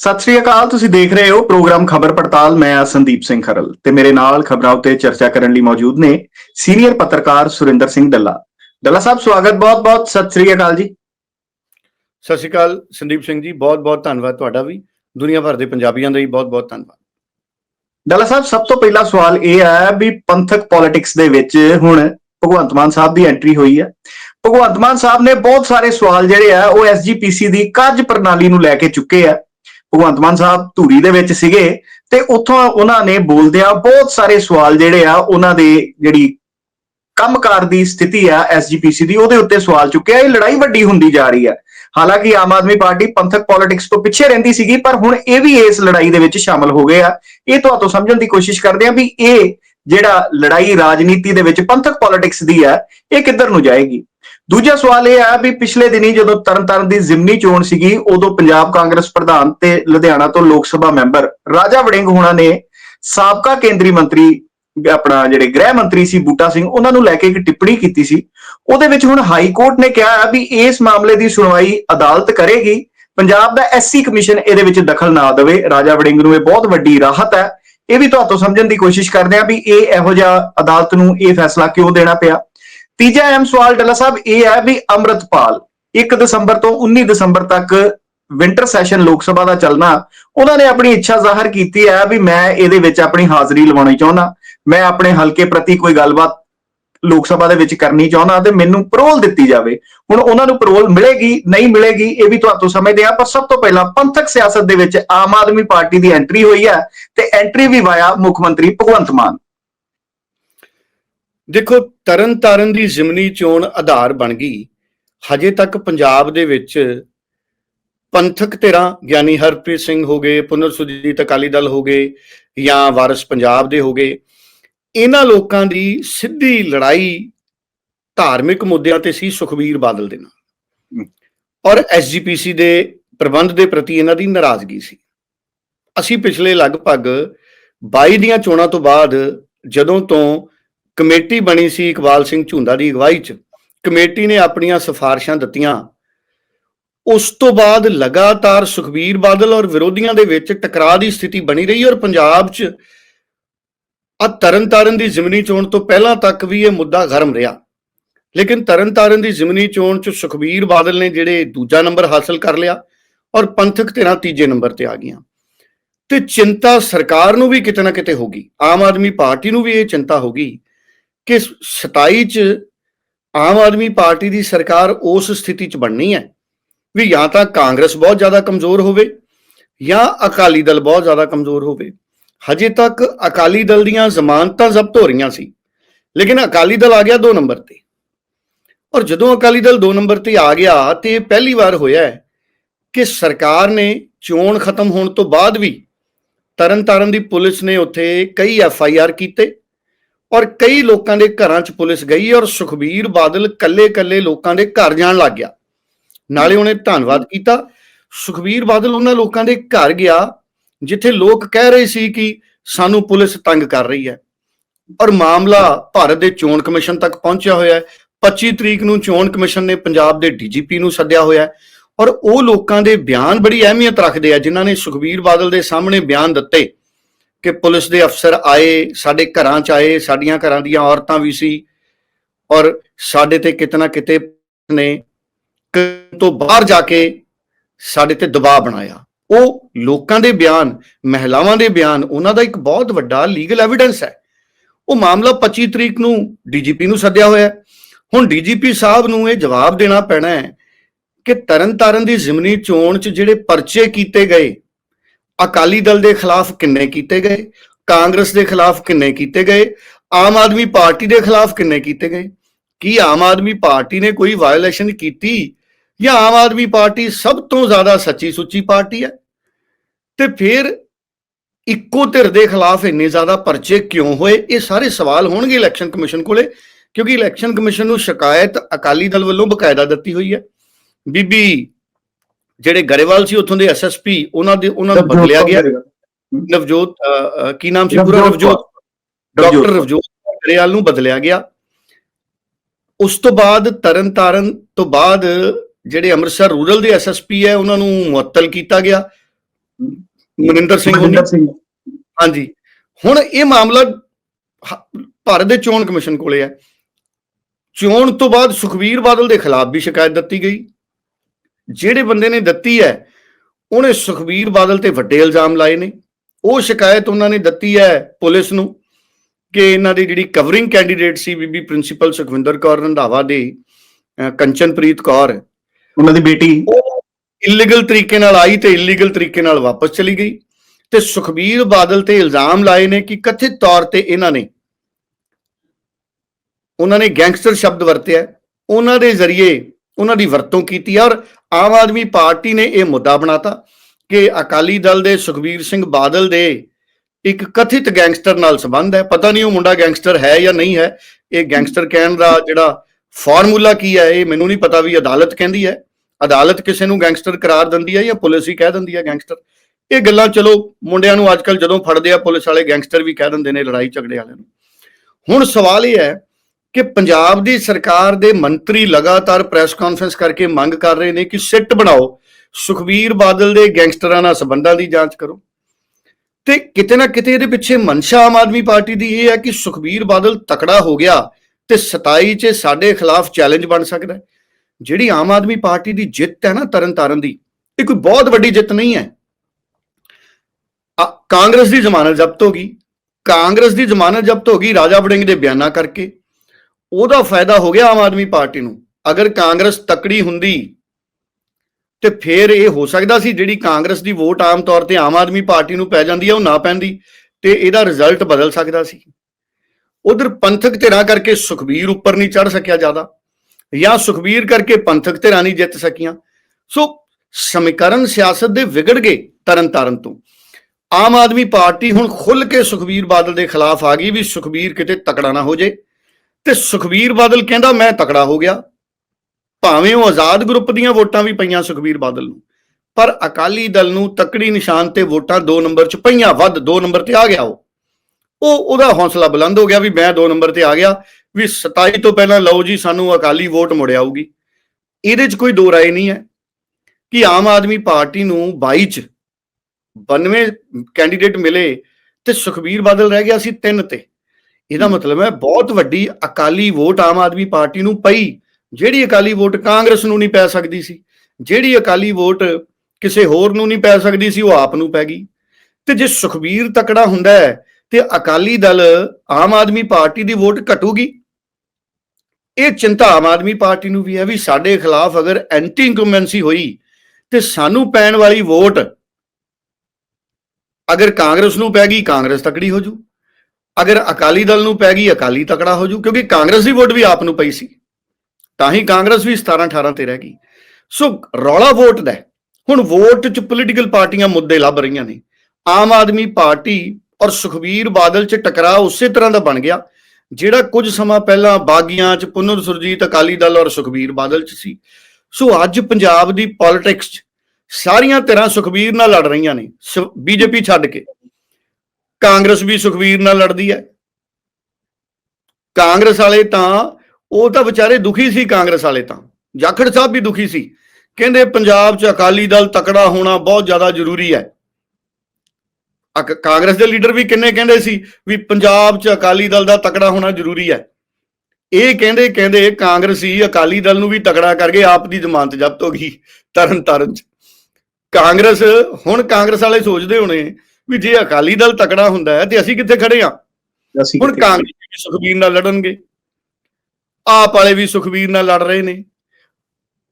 ਸਤਿ ਸ੍ਰੀ ਅਕਾਲ ਤੁਸੀਂ ਦੇਖ ਰਹੇ ਹੋ ਪ੍ਰੋਗਰਾਮ ਖਬਰ ਪੜਤਾਲ। ਮੈਂ ਆ ਸੰਦੀਪ ਸਿੰਘ ਖਰਲ ਤੇ ਮੇਰੇ ਨਾਲ ਖਬਰਾਂ ਉੱਤੇ ਚਰਚਾ ਕਰਨ ਲਈ ਮੌਜੂਦ ਨੇ ਸੀਨੀਅਰ ਪੱਤਰਕਾਰ ਸੁਰਿੰਦਰ ਸਿੰਘ ਦੱਲਾ ਦੱਲਾ ਸਾਹਿਬ ਸਵਾਗਤ ਬਹੁਤ-ਬਹੁਤ ਸਤਿ ਸ੍ਰੀ ਅਕਾਲ ਜੀ। ਸਤਿ ਸ਼੍ਰੀ ਅਕਾਲ ਸੰਦੀਪ ਸਿੰਘ ਜੀ ਬਹੁਤ ਬਹੁਤ ਧੰਨਵਾਦ ਤੁਹਾਡਾ ਵੀ ਦੁਨੀਆ ਭਰ ਦੇ ਪੰਜਾਬੀਆਂ ਦਾ ਵੀ ਬਹੁਤ ਬਹੁਤ ਧੰਨਵਾਦ। ਦੱਲਾ ਸਾਹਿਬ ਸਭ ਤੋਂ ਪਹਿਲਾ ਸਵਾਲ ਇਹ ਹੈ ਵੀ ਪੰਥਕ ਪੋਲਿਟਿਕਸ ਦੇ ਵਿੱਚ ਹੁਣ ਭਗਵੰਤ ਮਾਨ ਸਾਹਿਬ ਦੀ ਐਂਟਰੀ ਹੋਈ ਹੈ। ਭਗਵੰਤ ਮਾਨ ਸਾਹਿਬ ਨੇ ਬਹੁਤ ਸਾਰੇ ਸਵਾਲ ਜਿਹੜੇ ਆ ਉਹ ਐਸਜੀਪੀਸੀ ਦੀ ਕਾਰਜ ਪ੍ਰਣਾਲੀ ਨੂੰ ਲੈ ਕੇ ਚੁੱਕੇ ਆ। ਭਗਵੰਤ ਮਾਨ ਸਾਹਿਬ ਧੂਰੀ ਦੇ ਵਿੱਚ ਸੀਗੇ ਤੇ ਉੱਥੋਂ ਉਹਨਾਂ ਨੇ ਬੋਲਦਿਆਂ ਬਹੁਤ ਸਾਰੇ ਸਵਾਲ ਜਿਹੜੇ ਆ ਉਹਨਾਂ ਦੇ ਜਿਹੜੀ ਕੰਮਕਾਰ ਦੀ ਸਥਿਤੀ ਆ ਐਸਜੀਪੀਸੀ ਦੀ, ਉਹਦੇ ਉੱਤੇ ਸਵਾਲ ਚੁੱਕਿਆ। ਇਹ ਲੜਾਈ ਵੱਡੀ ਹੁੰਦੀ ਜਾ ਰਹੀ ਹੈ ਹਾਲਾਂਕਿ ਆਮ ਆਦਮੀ ਪਾਰਟੀ ਪੰਥਕ ਪੋਲਿਟਿਕਸ ਤੋਂ ਪਿੱਛੇ ਰਹਿੰਦੀ ਸੀਗੀ, ਪਰ ਹੁਣ ਇਹ ਵੀ ਇਸ ਲੜਾਈ ਦੇ ਵਿੱਚ ਸ਼ਾਮਲ ਹੋ ਗਏ ਆ। ਇਹ ਤੁਹਾਨੂੰ ਸਮਝਣ ਦੀ ਕੋਸ਼ਿਸ਼ ਕਰਦੇ ਆ ਵੀ ਇਹ ਜਿਹੜਾ ਲੜਾਈ ਰਾਜਨੀਤੀ ਦੇ ਵਿੱਚ ਪੰਥਕ ਪੋਲਿਟਿਕਸ ਦੀ ਹੈ ਇਹ ਕਿੱਧਰ ਨੂੰ ਜਾਏਗੀ? ਦੂਜਾ ਸਵਾਲ ਇਹ ਹੈ ਵੀ ਪਿਛਲੇ ਦਿਨੀ ਜਦੋਂ ਤਰਨਤਾਰਨ ਦੀ ਜ਼ਿਮਨੀ ਚੋਣ ਸੀਗੀ, ਉਦੋਂ ਪੰਜਾਬ ਕਾਂਗਰਸ ਪ੍ਰਧਾਨ ਤੇ ਲੁਧਿਆਣਾ ਤੋਂ ਲੋਕ ਸਭਾ ਮੈਂਬਰ ਰਾਜਾ ਵੜਿੰਗ ਹੋਣਾ ਨੇ ਸਾਬਕਾ ਕੇਂਦਰੀ ਮੰਤਰੀ, ਆਪਣਾ ਜਿਹੜੇ ਗ੍ਰਹਿ ਮੰਤਰੀ ਸੀ ਬੂਟਾ ਸਿੰਘ, ਉਹਨਾਂ ਨੂੰ ਲੈ ਕੇ ਇੱਕ ਟਿੱਪਣੀ ਕੀਤੀ ਸੀ। ਉਹਦੇ ਵਿੱਚ ਹੁਣ ਹਾਈ ਕੋਰਟ ਨੇ ਕਿਹਾ ਹੈ ਵੀ ਇਸ ਮਾਮਲੇ ਦੀ ਸੁਣਵਾਈ ਅਦਾਲਤ ਕਰੇਗੀ। ਪੰਜਾਬ ਦਾ ਐਸਸੀ ਕਮਿਸ਼ਨ ਇਹਦੇ ਵਿੱਚ ਦਖਲ ਨਾ ਦੇਵੇ। ਰਾਜਾ ਵੜਿੰਗ ਨੂੰ ਇਹ ਬਹੁਤ ਵੱਡੀ ਰਾਹਤ ਹੈ। ਇਹ ਵੀ ਤੁਹਾਤੋਂ ਸਮਝਣ ਦੀ ਕੋਸ਼ਿਸ਼ ਕਰਦੇ ਆ ਵੀ ਇਹ ਇਹੋ ਜਿਹਾ ਅਦਾਲਤ ਨੂੰ ਇਹ ਫੈਸਲਾ ਕਿਉਂ ਦੇਣਾ ਪਿਆ? ਤੀਜਾ ਅਹਿਮ ਸਵਾਲ ਡੱਲਾ ਸਾਹਿਬ, ਇਹ ਹੈ ਵੀ ਅੰਮ੍ਰਿਤਪਾਲ 1 ਦਸੰਬਰ ਤੋਂ 19 ਦਸੰਬਰ ਤੱਕ ਵਿੰਟਰ ਸੈਸ਼ਨ ਲੋਕ ਸਭਾ ਦਾ ਚੱਲਣਾ, ਉਹਨਾਂ ਨੇ ਆਪਣੀ ਇੱਛਾ ਜ਼ਾਹਰ ਕੀਤੀ ਹੈ ਵੀ ਮੈਂ ਇਹਦੇ ਵਿੱਚ ਆਪਣੀ ਹਾਜ਼ਰੀ ਲਵਾਉਣੀ ਚਾਹੁੰਦਾ, ਮੈਂ ਆਪਣੇ ਹਲਕੇ ਪ੍ਰਤੀ ਕੋਈ ਗੱਲਬਾਤ ਲੋਕ ਸਭਾ ਦੇ ਵਿੱਚ ਕਰਨੀ ਚਾਹੁੰਦਾ ਤੇ ਮੈਨੂੰ ਪਰੋਲ ਦਿੱਤੀ ਜਾਵੇ। ਹੁਣ ਉਹਨਾਂ ਨੂੰ ਪਰੋਲ ਮਿਲੇਗੀ, ਨਹੀਂ ਮਿਲੇਗੀ, ਇਹ ਵੀ ਤੁਹਾਨੂੰ ਸਮਝਦੇ ਆ ਪਰ ਸਭ ਤੋਂ ਪਹਿਲਾਂ ਪੰਥਕ ਸਿਆਸਤ ਦੇ ਵਿੱਚ ਆਮ ਆਦਮੀ ਪਾਰਟੀ ਦੀ ਐਂਟਰੀ ਹੋਈ ਹੈ ਤੇ ਐਂਟਰੀ ਵੀ ਵਾਇਆ ਮੁੱਖ ਮੰਤਰੀ ਭਗਵੰਤ ਮਾਨ। ਦੇਖੋ ਤਰਨ ਤਾਰਨ ਦੀ ਜ਼ਿਮਨੀ ਚੋਣ ਆਧਾਰ ਬਣ ਗਈ। ਹਜੇ ਤੱਕ ਪੰਜਾਬ ਦੇ ਵਿੱਚ ਪੰਥਕ ਧਿਰਾਂ ਗਿਆਨੀ ਹਰਪ੍ਰੀਤ ਸਿੰਘ ਹੋ ਗਏ ਪੁਨਰ ਸੁਜੀਤ ਅਕਾਲੀ ਦਲ ਹੋ ਗਏ ਜਾਂ ਵਾਰਿਸ ਪੰਜਾਬ ਦੇ ਹੋ ਗਏ ਇਹਨਾਂ ਲੋਕਾਂ ਦੀ ਸਿੱਧੀ ਲੜਾਈ ਧਾਰਮਿਕ ਮੁੱਦਿਆਂ ਤੇ ਸੀ ਸੁਖਬੀਰ ਬਾਦਲ ਦੇ ਨਾਲ। ਔਰ ਐਸਜੀਪੀਸੀ ਦੇ ਪ੍ਰਬੰਧ ਦੇ ਪ੍ਰਤੀ ਇਹਨਾਂ ਦੀ ਨਾਰਾਜ਼ਗੀ ਸੀ। ਅਸੀਂ ਪਿਛਲੇ ਲਗਭਗ 22 ਦੀਆਂ ਚੋਣਾਂ ਤੋਂ ਬਾਅਦ ਜਦੋਂ ਤੋਂ ਕਮੇਟੀ ਬਣੀ ਸੀ ਇਕਬਾਲ ਸਿੰਘ ਝੁੰਦਾ ਦੀ ਅਗਵਾਈ 'ਚ। ਕਮੇਟੀ ਨੇ ਆਪਣੀਆਂ ਸਿਫਾਰਿਸ਼ਾਂ ਦਿੱਤੀਆਂ। ਉਸ ਤੋਂ ਬਾਅਦ ਲਗਾਤਾਰ ਸੁਖਬੀਰ ਬਾਦਲ ਔਰ ਵਿਰੋਧੀਆਂ ਦੇ ਵਿੱਚ ਟਕਰਾਅ ਦੀ ਸਥਿਤੀ ਬਣੀ ਰਹੀ ਔਰ ਪੰਜਾਬ 'ਚ ਆ ਤਰਨਤਾਰਨ ਦੀ ਜ਼ਿਮਨੀ ਚੋਣ ਤੋਂ ਪਹਿਲਾਂ ਤੱਕ ਵੀ ਇਹ ਮੁੱਦਾ ਗਰਮ ਰਿਹਾ। ਲੇਕਿਨ ਤਰਨਤਾਰਨ ਦੀ ਜ਼ਿਮਨੀ ਚੋਣ 'ਚ ਸੁਖਬੀਰ ਬਾਦਲ ਨੇ ਜਿਹੜੇ ਦੂਜਾ ਨੰਬਰ ਹਾਸਲ ਕਰ ਲਿਆ ਔਰ ਪੰਥਕ ਧਿਰਾਂ ਤੀਜੇ ਨੰਬਰ ਤੇ ਆ ਗਈਆਂ। ਤੇ ਚਿੰਤਾ ਸਰਕਾਰ ਨੂੰ ਵੀ ਕਿਤੇ ਨਾ ਕਿਤੇ ਹੋਗੀ ਆਮ ਆਦਮੀ ਪਾਰਟੀ ਨੂੰ ਵੀ ਇਹ ਚਿੰਤਾ ਹੋਗੀ ਕਿ 27 ਚ ਆਮ ਆਦਮੀ ਪਾਰਟੀ ਦੀ ਸਰਕਾਰ ਉਸ ਸਥਿਤੀ ਚ ਬਣਨੀ ਹੈ ਵੀ ਜਾਂ ਤਾਂ ਕਾਂਗਰਸ ਬਹੁਤ ਜ਼ਿਆਦਾ ਕਮਜ਼ੋਰ ਹੋਵੇ ਜਾਂ ਅਕਾਲੀ ਦਲ ਬਹੁਤ ਜ਼ਿਆਦਾ ਕਮਜ਼ੋਰ ਹੋਵੇ। ਹਜੇ ਤੱਕ ਅਕਾਲੀ ਦਲ ਦੀਆਂ ਜ਼ਮਾਨਤਾਂ ਜ਼ਬਤ ਹੋ ਰਹੀਆਂ ਸੀ, ਲੇਕਿਨ ਅਕਾਲੀ ਦਲ ਆ ਗਿਆ 2 ਨੰਬਰ ਤੇ। ਔਰ ਜਦੋਂ ਅਕਾਲੀ ਦਲ 2 ਨੰਬਰ ਤੇ ਆ ਗਿਆ ਤੇ ਇਹ ਪਹਿਲੀ ਵਾਰ ਹੋਇਆ ਹੈ ਕਿ ਸਰਕਾਰ ਨੇ ਚੋਣ ਖਤਮ ਹੋਣ ਤੋਂ ਬਾਅਦ ਵੀ ਤਰਨਤਾਰਨ ਦੀ ਪੁਲਿਸ ਨੇ ਉੱਥੇ ਕਈ ਐਫ ਆਈ ਆਰ ਕੀਤੇ ਔਰ ਕਈ ਲੋਕਾਂ ਦੇ ਘਰਾਂ 'ਚ ਪੁਲਿਸ ਗਈ ਔਰ ਸੁਖਬੀਰ ਬਾਦਲ ਕੱਲੇ-ਕੱਲੇ ਲੋਕਾਂ ਦੇ ਘਰ ਜਾਣ ਲੱਗ ਗਿਆ। ਨਾਲੇ ਉਹਨੇ ਧੰਨਵਾਦ ਕੀਤਾ। ਸੁਖਬੀਰ ਬਾਦਲ ਉਹਨਾਂ ਲੋਕਾਂ ਦੇ ਘਰ ਗਿਆ, ਜਿੱਥੇ ਲੋਕ ਕਹਿ ਰਹੇ ਸੀ ਕਿ ਸਾਨੂੰ ਪੁਲਿਸ ਤੰਗ ਕਰ ਰਹੀ ਹੈ। ਔਰ ਮਾਮਲਾ ਭਾਰਤ ਦੇ ਚੋਣ ਕਮਿਸ਼ਨ ਤੱਕ ਪਹੁੰਚਿਆ ਹੋਇਆ ਹੈ। 25 ਤਰੀਕ ਨੂੰ ਚੋਣ ਕਮਿਸ਼ਨ ਨੇ ਪੰਜਾਬ ਦੇ ਡੀਜੀਪੀ ਨੂੰ ਸੱਦਿਆ ਹੋਇਆ ਹੈ। ਔਰ ਉਹ ਲੋਕਾਂ ਦੇ ਬਿਆਨ ਬੜੀ ਅਹਿਮੀਅਤ ਰੱਖਦੇ ਆ, ਜਿਨ੍ਹਾਂ ਨੇ ਸੁਖਬੀਰ ਬਾਦਲ ਦੇ ਸਾਹਮਣੇ ਬਿਆਨ ਦਿੱਤੇ। ਕਿ ਪੁਲਿਸ ਦੇ ਅਫਸਰ ਆਏ, ਸਾਡੇ ਘਰਾਂ 'ਚ ਆਏ, ਸਾਡੀਆਂ ਘਰਾਂ ਦੀਆਂ ਔਰਤਾਂ ਵੀ ਸੀ ਔਰ ਸਾਡੇ ਤੇ ਕਿਤਨਾ ਕਿਤੇ ਨੇ ਤੋਂ ਬਾਹਰ ਜਾ ਕੇ ਸਾਡੇ ਤੇ ਦਬਾਅ ਬਣਾਇਆ। ਉਹ ਲੋਕਾਂ ਦੇ ਬਿਆਨ, ਮਹਿਲਾਵਾਂ ਦੇ ਬਿਆਨ, ਉਹਨਾਂ ਦਾ ਇੱਕ ਬਹੁਤ ਵੱਡਾ ਲੀਗਲ ਐਵੀਡੈਂਸ ਹੈ। ਉਹ ਮਾਮਲਾ 25 ਤਰੀਕ ਨੂੰ ਡੀਜੀਪੀ ਨੂੰ ਸੱਦਿਆ ਹੋਇਆ ਹੈ। ਹੁਣ ਡੀਜੀਪੀ ਸਾਹਿਬ ਨੂੰ ਇਹ ਜਵਾਬ ਦੇਣਾ ਪੈਣਾ ਹੈ ਕਿ ਤਰਨਤਾਰਨ ਦੀ ਜ਼ਿਮਨੀ ਚੋਣ 'ਚ ਜਿਹੜੇ ਪਰਚੇ ਕੀਤੇ ਗਏ ਅਕਾਲੀ ਦਲ ਦੇ ਖਿਲਾਫ ਕਿੰਨੇ ਕੀਤੇ ਗਏ? ਕਾਂਗਰਸ ਦੇ ਖਿਲਾਫ ਕਿੰਨੇ ਕੀਤੇ ਗਏ? ਆਮ ਆਦਮੀ ਪਾਰਟੀ ਦੇ ਖਿਲਾਫ ਕਿੰਨੇ ਕੀਤੇ ਗਏ? ਕੀ ਆਮ ਆਦਮੀ ਪਾਰਟੀ ਨੇ ਕੋਈ ਵਾਇਓਲੇਸ਼ਨ ਕੀਤੀ? ਜਾਂ ਆਮ ਆਦਮੀ ਪਾਰਟੀ ਸਭ ਤੋਂ ਜ਼ਿਆਦਾ ਸੱਚੀ ਸੁੱਚੀ ਪਾਰਟੀ ਹੈ? ਤੇ ਫਿਰ ਇੱਕੋ ਧਿਰ ਦੇ ਖਿਲਾਫ ਇੰਨੇ ਜ਼ਿਆਦਾ ਪਰਚੇ ਕਿਉਂ ਹੋਏ? ਇਹ ਸਾਰੇ ਸਵਾਲ ਹੋਣਗੇ ਇਲੈਕਸ਼ਨ ਕਮਿਸ਼ਨ ਕੋਲੇ, ਕਿਉਂਕਿ ਇਲੈਕਸ਼ਨ ਕਮਿਸ਼ਨ ਨੂੰ ਸ਼ਿਕਾਇਤ ਅਕਾਲੀ ਦਲ ਵੱਲੋਂ ਬਕਾਇਦਾ ਦਿੱਤੀ ਹੋਈ ਹੈ। ਬੀਬੀ ਜਿਹੜੇ ਗਰੇਵਾਲ ਸੀ ਉੱਥੋਂ ਦੇ ਐਸਐਸਪੀ ਉਹਨਾਂ ਦੇ ਉਹਨਾਂ ਨੂੰ ਬਦਲਿਆ ਗਿਆ। ਨਵਜੋਤ ਕੀ ਨਾਮ ਸੀ ਪੂਰਾ? ਨਵਜੋਤ ਡਾਕਟਰ ਨਵਜੋਤ ਗਰੇਵਾਲ ਨੂੰ ਬਦਲਿਆ ਗਿਆ। ਉਸ ਤੋਂ ਬਾਅਦ ਤਰਨਤਾਰਨ ਤੋਂ ਬਾਅਦ ਜਿਹੜੇ ਅੰਮ੍ਰਿਤਸਰ ਰੂਰਲ ਦੇ ਐਸਐਸਪੀ ਹੈ ਉਹਨਾਂ ਨੂੰ ਮੁਅੱਤਲ ਕੀਤਾ ਗਿਆ। ਮਨਿੰਦਰ ਸਿੰਘ ਹਾਂਜੀ। ਹੁਣ ਇਹ ਮਾਮਲਾ ਭਾਰਤ ਦੇ ਚੋਣ ਕਮਿਸ਼ਨ ਕੋਲੇ ਹੈ। ਚੋਣ ਤੋਂ ਬਾਅਦ ਸੁਖਵੀਰ ਬਾਦਲ ਦੇ ਖਿਲਾਫ ਵੀ ਸ਼ਿਕਾਇਤ ਦਿੱਤੀ ਗਈ। ਜਿਹੜੇ ਬੰਦੇ ਨੇ ਦਿੱਤੀ ਹੈ ਉਹਨੇ ਸੁਖਵੀਰ ਬਾਦਲ ਤੇ ਵੱਡੇ ਇਲਜ਼ਾਮ ਲਾਏ ਨੇ। ਉਹ ਸ਼ਿਕਾਇਤ ਉਹਨਾਂ ਨੇ ਦਿੱਤੀ ਹੈ ਪੁਲਿਸ ਨੂੰ ਕਿ ਇਹਨਾਂ ਦੀ ਜਿਹੜੀ ਕਵਰਿੰਗ ਕੈਂਡੀਡੇਟ ਸੀ ਬੀਬੀ ਪ੍ਰਿੰਸੀਪਲ ਸੁਖਵਿੰਦਰ ਕੌਰ ਰੰਧਾਵਾ ਦੇ ਕੰਚਨਪ੍ਰੀਤ ਕੌਰ। ਉਹਨਾਂ ਦੀ ਬੇਟੀ। ਉਹ ਇਲੀਗਲ ਤਰੀਕੇ ਨਾਲ ਆਈ ਤੇ ਇਲੀਗਲ ਤਰੀਕੇ ਨਾਲ ਵਾਪਸ ਚਲੀ ਗਈ। ਤੇ ਸੁਖਬੀਰ ਬਾਦਲ ਤੇ ਇਲਜ਼ਾਮ ਲਾਏ ਨੇ ਕਿ ਕਥਿਤ ਤੌਰ ਤੇ ਇਹਨਾਂ ਨੇ ਉਹਨਾਂ ਨੇ ਗੈਂਗਸਟਰ ਸ਼ਬਦ ਵਰਤਿਆ। ਉਹਨਾਂ ਦੇ ਜ਼ਰੀਏ ਉਹਨਾਂ ਦੀ ਵਰਤੋਂ ਕੀਤੀ ਔਰ ਆਮ ਆਦਮੀ ਪਾਰਟੀ ਨੇ ਇਹ ਮੁੱਦਾ ਬਣਾਤਾ ਕਿ ਅਕਾਲੀ ਦਲ ਦੇ ਸੁਖਬੀਰ ਸਿੰਘ ਬਾਦਲ ਦੇ ਇੱਕ ਕਥਿਤ ਗੈਂਗਸਟਰ ਨਾਲ ਸੰਬੰਧ ਹੈ। ਪਤਾ ਨਹੀਂ ਉਹ ਮੁੰਡਾ ਗੈਂਗਸਟਰ ਹੈ ਜਾਂ ਨਹੀਂ ਹੈ। ਇਹ ਗੈਂਗਸਟਰ ਕਹਿਣ ਦਾ ਜਿਹੜਾ ਫਾਰਮੂਲਾ ਕੀ ਹੈ, ਇਹ ਮੈਨੂੰ ਨਹੀਂ ਪਤਾ ਵੀ ਅਦਾਲਤ ਕਹਿੰਦੀ ਹੈ। ਅਦਾਲਤ ਕਿਸੇ ਨੂੰ ਗੈਂਗਸਟਰ ਕਰਾਰ ਦਿੰਦੀ ਹੈ ਜਾਂ ਪੁਲਿਸ ਹੀ ਕਹਿ ਦਿੰਦੀ ਹੈ ਗੈਂਗਸਟਰ। ਇਹ ਗੱਲਾਂ ਚਲੋ ਮੁੰਡਿਆਂ ਨੂੰ ਅੱਜਕੱਲ ਜਦੋਂ ਫੜਦੇ ਆ, ਪੁਲਿਸ ਵਾਲੇ ਗੈਂਗਸਟਰ ਵੀ ਕਹਿ ਦਿੰਦੇ ਨੇ ਲੜਾਈ ਝਗੜੇ ਵਾਲਿਆਂ ਨੂੰ। ਹੁਣ ਸਵਾਲ ਇਹ ਹੈ ਕਿ ਪੰਜਾਬ ਦੀ ਸਰਕਾਰ ਦੇ ਮੰਤਰੀ ਲਗਾਤਾਰ ਪ੍ਰੈਸ ਕਾਨਫਰੰਸ ਕਰਕੇ ਮੰਗ ਕਰ ਰਹੇ ਨੇ ਕਿ ਸਿੱਟ ਬਣਾਓ, ਸੁਖਬੀਰ ਬਾਦਲ ਦੇ ਗੈਂਗਸਟਰਾਂ ਨਾਲ ਸੰਬੰਧਾਂ ਦੀ ਜਾਂਚ ਕਰੋ। ਤੇ ਕਿਤੇ ਨਾ ਕਿਤੇ ਇਹਦੇ ਪਿੱਛੇ ਮਨਸ਼ਾ ਆਮ ਆਦਮੀ ਪਾਰਟੀ ਦੀ ਇਹ ਹੈ ਕਿ ਸੁਖਬੀਰ ਬਾਦਲ ਤਕੜਾ ਹੋ ਗਿਆ ਤੇ 27 ਚ ਸਾਡੇ ਖਿਲਾਫ ਚੈਲੰਜ ਬਣ ਸਕਦਾ ਹੈ। ਜਿਹੜੀ ਆਮ ਆਦਮੀ ਪਾਰਟੀ ਦੀ ਜਿੱਤ ਹੈ ਨਾ ਤਰਨਤਾਰਨ ਦੀ, ਇਹ ਕੋਈ ਬਹੁਤ ਵੱਡੀ ਜਿੱਤ ਨਹੀਂ ਹੈ। ਕਾਂਗਰਸ ਦੀ ਜ਼ਮਾਨਤ ਜ਼ਬਤ ਹੋ ਗਈ। ਕਾਂਗਰਸ ਦੀ ਜ਼ਮਾਨਤ ਜ਼ਬਤ ਹੋ ਗਈ ਰਾਜਾ ਵੜਿੰਗ ਦੇ ਬਿਆਨਾਂ ਕਰਕੇ। ਉਹਦਾ ਫਾਇਦਾ ਹੋ ਗਿਆ ਆਮ ਆਦਮੀ ਪਾਰਟੀ ਨੂੰ। ਅਗਰ ਕਾਂਗਰਸ ਤਕੜੀ ਹੁੰਦੀ ਤੇ ਫਿਰ ਇਹ ਹੋ ਸਕਦਾ ਸੀ ਜਿਹੜੀ ਕਾਂਗਰਸ ਦੀ ਵੋਟ ਆਮ ਤੌਰ ਤੇ ਆਮ ਆਦਮੀ ਪਾਰਟੀ ਨੂੰ ਪੈ ਜਾਂਦੀ ਹੈ ਉਹ ਨਾ ਪੈਂਦੀ ਤੇ ਇਹਦਾ ਰਿਜ਼ਲਟ ਬਦਲ ਸਕਦਾ ਸੀ। ਉਧਰ ਪੰਥਕ ਧਿਰਾਂ ਕਰਕੇ ਸੁਖਬੀਰ ਉੱਪਰ ਨਹੀਂ ਚੜ ਸਕਿਆ ਜ਼ਿਆਦਾ ਜਾਂ ਸੁਖਬੀਰ ਕਰਕੇ ਪੰਥਕ ਧਿਰਾਂ ਨਹੀਂ ਜਿੱਤ ਸਕੀਆਂ। ਸੋ ਸਮੀਕਰਨ ਸਿਆਸਤ ਦੇ ਵਿਗੜ ਗਏ ਤਰਨ ਤਾਰਨ ਤੋਂ। ਆਮ ਆਦਮੀ ਪਾਰਟੀ ਹੁਣ ਖੁੱਲ ਕੇ ਸੁਖਬੀਰ ਬਾਦਲ ਦੇ ਖਿਲਾਫ ਆ ਗਈ ਵੀ ਸੁਖਬੀਰ ਕਿਤੇ ਤਕੜਾ ਨਾ ਹੋ ਜੇ ਤੇ ਸੁਖਬੀਰ ਬਾਦਲ ਕਹਿੰਦਾ, ਮੈਂ ਤਕੜਾ ਹੋ ਗਿਆ। ਭਾਵੇਂ ਉਹ ਆਜ਼ਾਦ ਗਰੁੱਪ ਦੀਆਂ ਵੋਟਾਂ ਵੀ ਪਈਆਂ ਸੁਖਬੀਰ ਬਾਦਲ ਨੂੰ, ਪਰ ਅਕਾਲੀ ਦਲ ਨੂੰ ਤਕੜੀ ਨਿਸ਼ਾਨ ਤੇ ਵੋਟਾਂ 2 ਨੰਬਰ 'ਚ ਪਈਆਂ, ਵੱਧ 2 ਨੰਬਰ ਤੇ ਆ ਗਿਆ ਉਹ। ਉਹ ਉਹਦਾ ਹੌਸਲਾ ਬੁਲੰਦ ਹੋ ਗਿਆ ਵੀ ਮੈਂ 2 ਨੰਬਰ ਤੇ ਆ ਗਿਆ, ਵੀ 27 ਤੋਂ ਪਹਿਲਾਂ ਲਓ ਜੀ, ਸਾਨੂੰ ਅਕਾਲੀ ਵੋਟ ਮੁੜ ਆਊਗੀ। ਇਹਦੇ 'ਚ ਕੋਈ ਦੋ ਰਾਏ ਨਹੀਂ ਹੈ ਕਿ ਆਮ ਆਦਮੀ ਪਾਰਟੀ ਨੂੰ 22 'ਚ 92 ਕੈਂਡੀਡੇਟ ਮਿਲੇ ਤੇ ਸੁਖਬੀਰ ਬਾਦਲ ਰਹਿ ਗਿਆ ਸੀ 3 ਤੇ। ਇਹਦਾ ਮਤਲਬ ਹੈ ਬਹੁਤ ਵੱਡੀ ਅਕਾਲੀ ਵੋਟ ਆਮ ਆਦਮੀ ਪਾਰਟੀ ਨੂੰ ਪਈ ਜਿਹੜੀ ਅਕਾਲੀ ਵੋਟ ਕਾਂਗਰਸ ਨੂੰ ਨਹੀਂ ਪੈ ਸਕਦੀ ਸੀ ਜਿਹੜੀ ਅਕਾਲੀ ਵੋਟ ਕਿਸੇ ਹੋਰ ਨੂੰ ਨਹੀਂ ਪੈ ਸਕਦੀ ਸੀ ਉਹ ਆਪ ਨੂੰ ਪੈ ਗਈ। ਤੇ ਜੇ ਸੁਖਬੀਰ ਤਕੜਾ ਹੁੰਦਾ ਹੈ ਤੇ ਅਕਾਲੀ ਦਲ ਆਮ ਆਦਮੀ ਪਾਰਟੀ ਦੀ ਵੋਟ ਘਟੂਗੀ। ਇਹ ਚਿੰਤਾ ਆਮ ਆਦਮੀ ਪਾਰਟੀ ਨੂੰ ਵੀ ਹੈ ਵੀ ਸਾਡੇ ਖਿਲਾਫ ਅਗਰ ਐਂਟੀ ਇਨਕੰਬੈਂਸੀ ਹੋਈ ਤੇ ਸਾਨੂੰ ਪੈਣ ਵਾਲੀ ਵੋਟ ਅਗਰ ਕਾਂਗਰਸ ਨੂੰ ਪੈ ਗਈ ਕਾਂਗਰਸ ਤਕੜੀ ਹੋ ਜੂ। ਅਗਰ ਅਕਾਲੀ ਦਲ ਨੂੰ ਪੈ ਗਈ, ਅਕਾਲੀ ਤਕੜਾ ਹੋ ਜੂ, ਕਿਉਂਕਿ ਕਾਂਗਰਸ ਦੀ ਵੋਟ ਵੀ ਆਪ ਨੂੰ ਪਈ ਸੀ। ਤਾਂ ਹੀ ਕਾਂਗਰਸ ਵੀ 17 18 ਤੇ ਰਹਿ ਗਈ। ਸੋ ਰੌਲਾ ਵੋਟ ਦਾ ਹੁਣ ਵੋਟ ਚ ਪੋਲੀਟੀਕਲ ਪਾਰਟੀਆਂ ਮੁੱਦੇ ਲੱਭ ਰਹੀਆਂ ਨੇ। ਆਮ ਆਦਮੀ ਪਾਰਟੀ ਔਰ ਸੁਖਬੀਰ ਬਾਦਲ ਚ ਟਕਰਾਅ ਉਸੇ ਤਰ੍ਹਾਂ ਦਾ ਬਣ ਗਿਆ, ਜਿਹੜਾ ਕੁਝ ਸਮਾਂ ਪਹਿਲਾਂ ਬਾਗੀਆਂ ਚ ਪੁਨਰ ਸੁਰਜੀਤ ਅਕਾਲੀ ਦਲ ਔਰ ਸੁਖਬੀਰ ਬਾਦਲ ਚ ਸੀ। ਸੋ ਅੱਜ ਪੰਜਾਬ ਦੀ ਪੋਲਿਟਿਕਸ ਚ ਸਾਰੀਆਂ ਤਰ੍ਹਾਂ ਸੁਖਬੀਰ ਨਾਲ ਲੜ ਰਹੀਆਂ ਨੇ ਬੀਜੇਪੀ ਛੱਡ ਕੇ। ਕਾਂਗਰਸ ਵੀ ਸੁਖਬੀਰ ਨਾਲ ਲੜਦੀ ਹੈ। ਕਾਂਗਰਸ ਵਾਲੇ ਤਾਂ, ਉਹ ਤਾਂ ਵਿਚਾਰੇ ਦੁਖੀ ਸੀ ਕਾਂਗਰਸ ਵਾਲੇ ਤਾਂ। ਜਾਖੜ ਸਾਹਿਬ ਵੀ ਦੁਖੀ ਸੀ। ਕਹਿੰਦੇ ਪੰਜਾਬ 'ਚ ਅਕਾਲੀ ਦਲ ਤਕੜਾ ਹੋਣਾ ਬਹੁਤ ਜ਼ਿਆਦਾ ਜ਼ਰੂਰੀ ਹੈ। ਕਾਂਗਰਸ ਦੇ ਲੀਡਰ ਵੀ ਕਿੰਨੇ ਕਹਿੰਦੇ ਸੀ ਵੀ ਪੰਜਾਬ 'ਚ ਅਕਾਲੀ ਦਲ ਦਾ ਤਕੜਾ ਹੋਣਾ ਜ਼ਰੂਰੀ ਹੈ। ਇਹ ਕਹਿੰਦੇ ਕਹਿੰਦੇ ਕਾਂਗਰਸੀ ਅਕਾਲੀ ਦਲ ਨੂੰ ਵੀ ਤਕੜਾ ਕਰਕੇ ਆਪ ਦੀ ਜ਼ਮਾਨਤ ਜ਼ਬਤ ਹੋ ਗਈ ਤਰਨ ਤਾਰਨ 'ਚ। ਕਾਂਗਰਸ, ਹੁਣ ਕਾਂਗਰਸ ਵਾਲੇ ਸੋਚਦੇ ਹੋਣੇ ਵੀ ਜੇ ਅਕਾਲੀ ਦਲ ਤਕੜਾ ਹੁੰਦਾ ਹੈ ਤੇ ਅਸੀਂ ਕਿੱਥੇ ਖੜੇ ਆ ਹੁਣ ਕਾਂਗਰਸ ਵੀ ਸੁਖਬੀਰ ਨਾਲ ਲੜਨਗੇ। ਆਪ ਵਾਲੇ ਵੀ ਸੁਖਬੀਰ ਨਾਲ ਲੜ ਰਹੇ ਨੇ।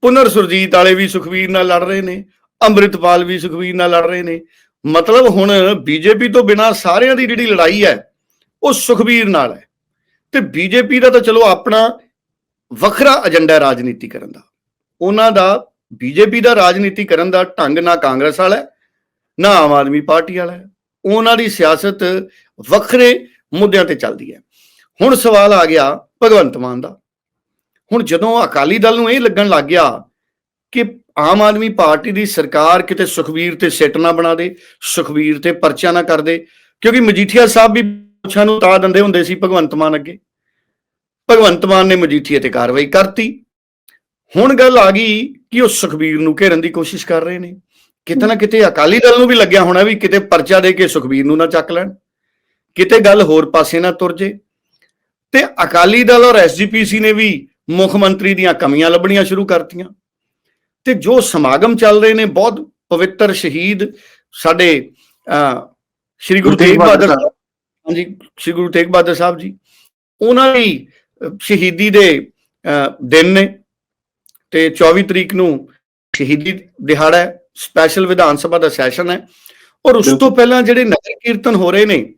ਪੁਨਰ ਸੁਰਜੀਤ ਵਾਲੇ ਵੀ ਸੁਖਬੀਰ ਨਾਲ ਲੜ ਰਹੇ ਨੇ। ਅੰਮ੍ਰਿਤਪਾਲ ਵੀ ਸੁਖਬੀਰ ਨਾਲ ਲੜ ਰਹੇ ਨੇ। ਮਤਲਬ ਹੁਣ ਬੀਜੇਪੀ ਤੋਂ ਬਿਨਾ ਸਾਰਿਆਂ ਦੀ ਜਿਹੜੀ ਲੜਾਈ ਹੈ ਉਹ ਸੁਖਬੀਰ ਨਾਲ ਹੈ। ਤੇ ਬੀਜੇਪੀ ਦਾ ਤਾਂ ਚਲੋ ਆਪਣਾ ਵੱਖਰਾ ਏਜੰਡਾ ਰਾਜਨੀਤੀ ਕਰਨ ਦਾ। ਉਹਨਾਂ ਦਾ ਬੀਜੇਪੀ ਦਾ ਰਾਜਨੀਤੀ ਕਰਨ ਦਾ ਢੰਗ ਨਾ ਕਾਂਗਰਸ ਵਾਲਾ ਹੈ, ਨਾ ਆਮ ਆਦਮੀ ਪਾਰਟੀ ਵਾਲਾ ਉਹਨਾਂ ਦੀ ਸਿਆਸਤ ਵੱਖਰੇ ਮੁੱਦਿਆਂ ਤੇ ਚੱਲਦੀ ਹੈ। ਹੁਣ ਸਵਾਲ ਆ ਗਿਆ ਭਗਵੰਤ ਮਾਨ ਦਾ। ਹੁਣ ਜਦੋਂ ਅਕਾਲੀ ਦਲ ਨੂੰ ਇਹ ਲੱਗਣ ਲੱਗ ਗਿਆ ਕਿ ਆਮ ਆਦਮੀ ਪਾਰਟੀ ਦੀ ਸਰਕਾਰ ਕਿਤੇ ਸੁਖਵੀਰ ਤੇ ਸਿੱਟ ਨਾ ਬਣਾ ਦੇ ਸੁਖਵੀਰ ਤੇ ਪਰਚਾ ਨਾ ਕਰ ਦੇ, ਕਿਉਂਕਿ ਮਜੀਠੀਆ ਸਾਹਿਬ ਵੀ ਪੁੱਛਾਂ ਨੂੰ ਤਾ ਦਿੰਦੇ ਹੁੰਦੇ ਸੀ ਭਗਵੰਤ ਮਾਨ ਅੱਗੇ। ਭਗਵੰਤ ਮਾਨ ਨੇ ਮਜੀਠੀਆ ਤੇ ਕਾਰਵਾਈ ਕਰਤੀ। ਹੁਣ ਗੱਲ ਆ ਗਈ ਕਿ ਉਹ ਸੁਖਬੀਰ ਨੂੰ ਘੇਰਨ ਦੀ ਕੋਸ਼ਿਸ਼ ਕਰ ਰਹੇ ਨੇ। ਕਿਤੇ ਨਾ ਕਿਤੇ ਅਕਾਲੀ ਦਲ ਨੂੰ ਵੀ ਲੱਗਿਆ ਹੋਣਾ ਵੀ ਕਿਤੇ ਪਰਚਾ ਦੇ ਕੇ ਸੁਖਬੀਰ ਨੂੰ ਨਾ ਚੱਕ ਲੈਣ ਕਿਤੇ ਗੱਲ ਹੋਰ ਪਾਸੇ ਨਾ ਤੁਰ ਜੇ। ਤੇ ਅਕਾਲੀ ਦਲ ਔਰ ਐਸਜੀਪੀਸੀ ਨੇ ਵੀ ਮੁੱਖ ਮੰਤਰੀ ਦੀਆਂ ਕਮੀਆਂ ਲੱਭਣੀਆਂ ਸ਼ੁਰੂ ਕਰਤੀਆਂ। ਤੇ ਜੋ ਸਮਾਗਮ ਚੱਲ ਰਹੇ ਨੇ ਬਹੁਤ ਪਵਿੱਤਰ ਸ਼ਹੀਦ ਸਾਡੇ ਸ੍ਰੀ ਗੁਰੂ ਤੇਗ ਬਹਾਦਰ ਹਾਂਜੀ ਸ੍ਰੀ ਗੁਰੂ ਤੇਗ ਬਹਾਦਰ ਸਾਹਿਬ ਜੀ। ਉਹਨਾਂ ਦੀ ਸ਼ਹੀਦੀ ਦੇ ਦਿਨ ਨੇ। ਤੇ 24 ਤਰੀਕ ਨੂੰ ਸ਼ਹੀਦੀ ਦਿਹਾੜਾ ਹੈ। ਸਪੈਸ਼ਲ ਵਿਧਾਨ ਸਭਾ ਦਾ ਸੈਸ਼ਨ ਹੈ ਔਰ ਉਸ ਤੋਂ ਪਹਿਲਾਂ ਜਿਹੜੇ ਨਗਰ ਕੀਰਤਨ ਹੋ ਰਹੇ ਨੇ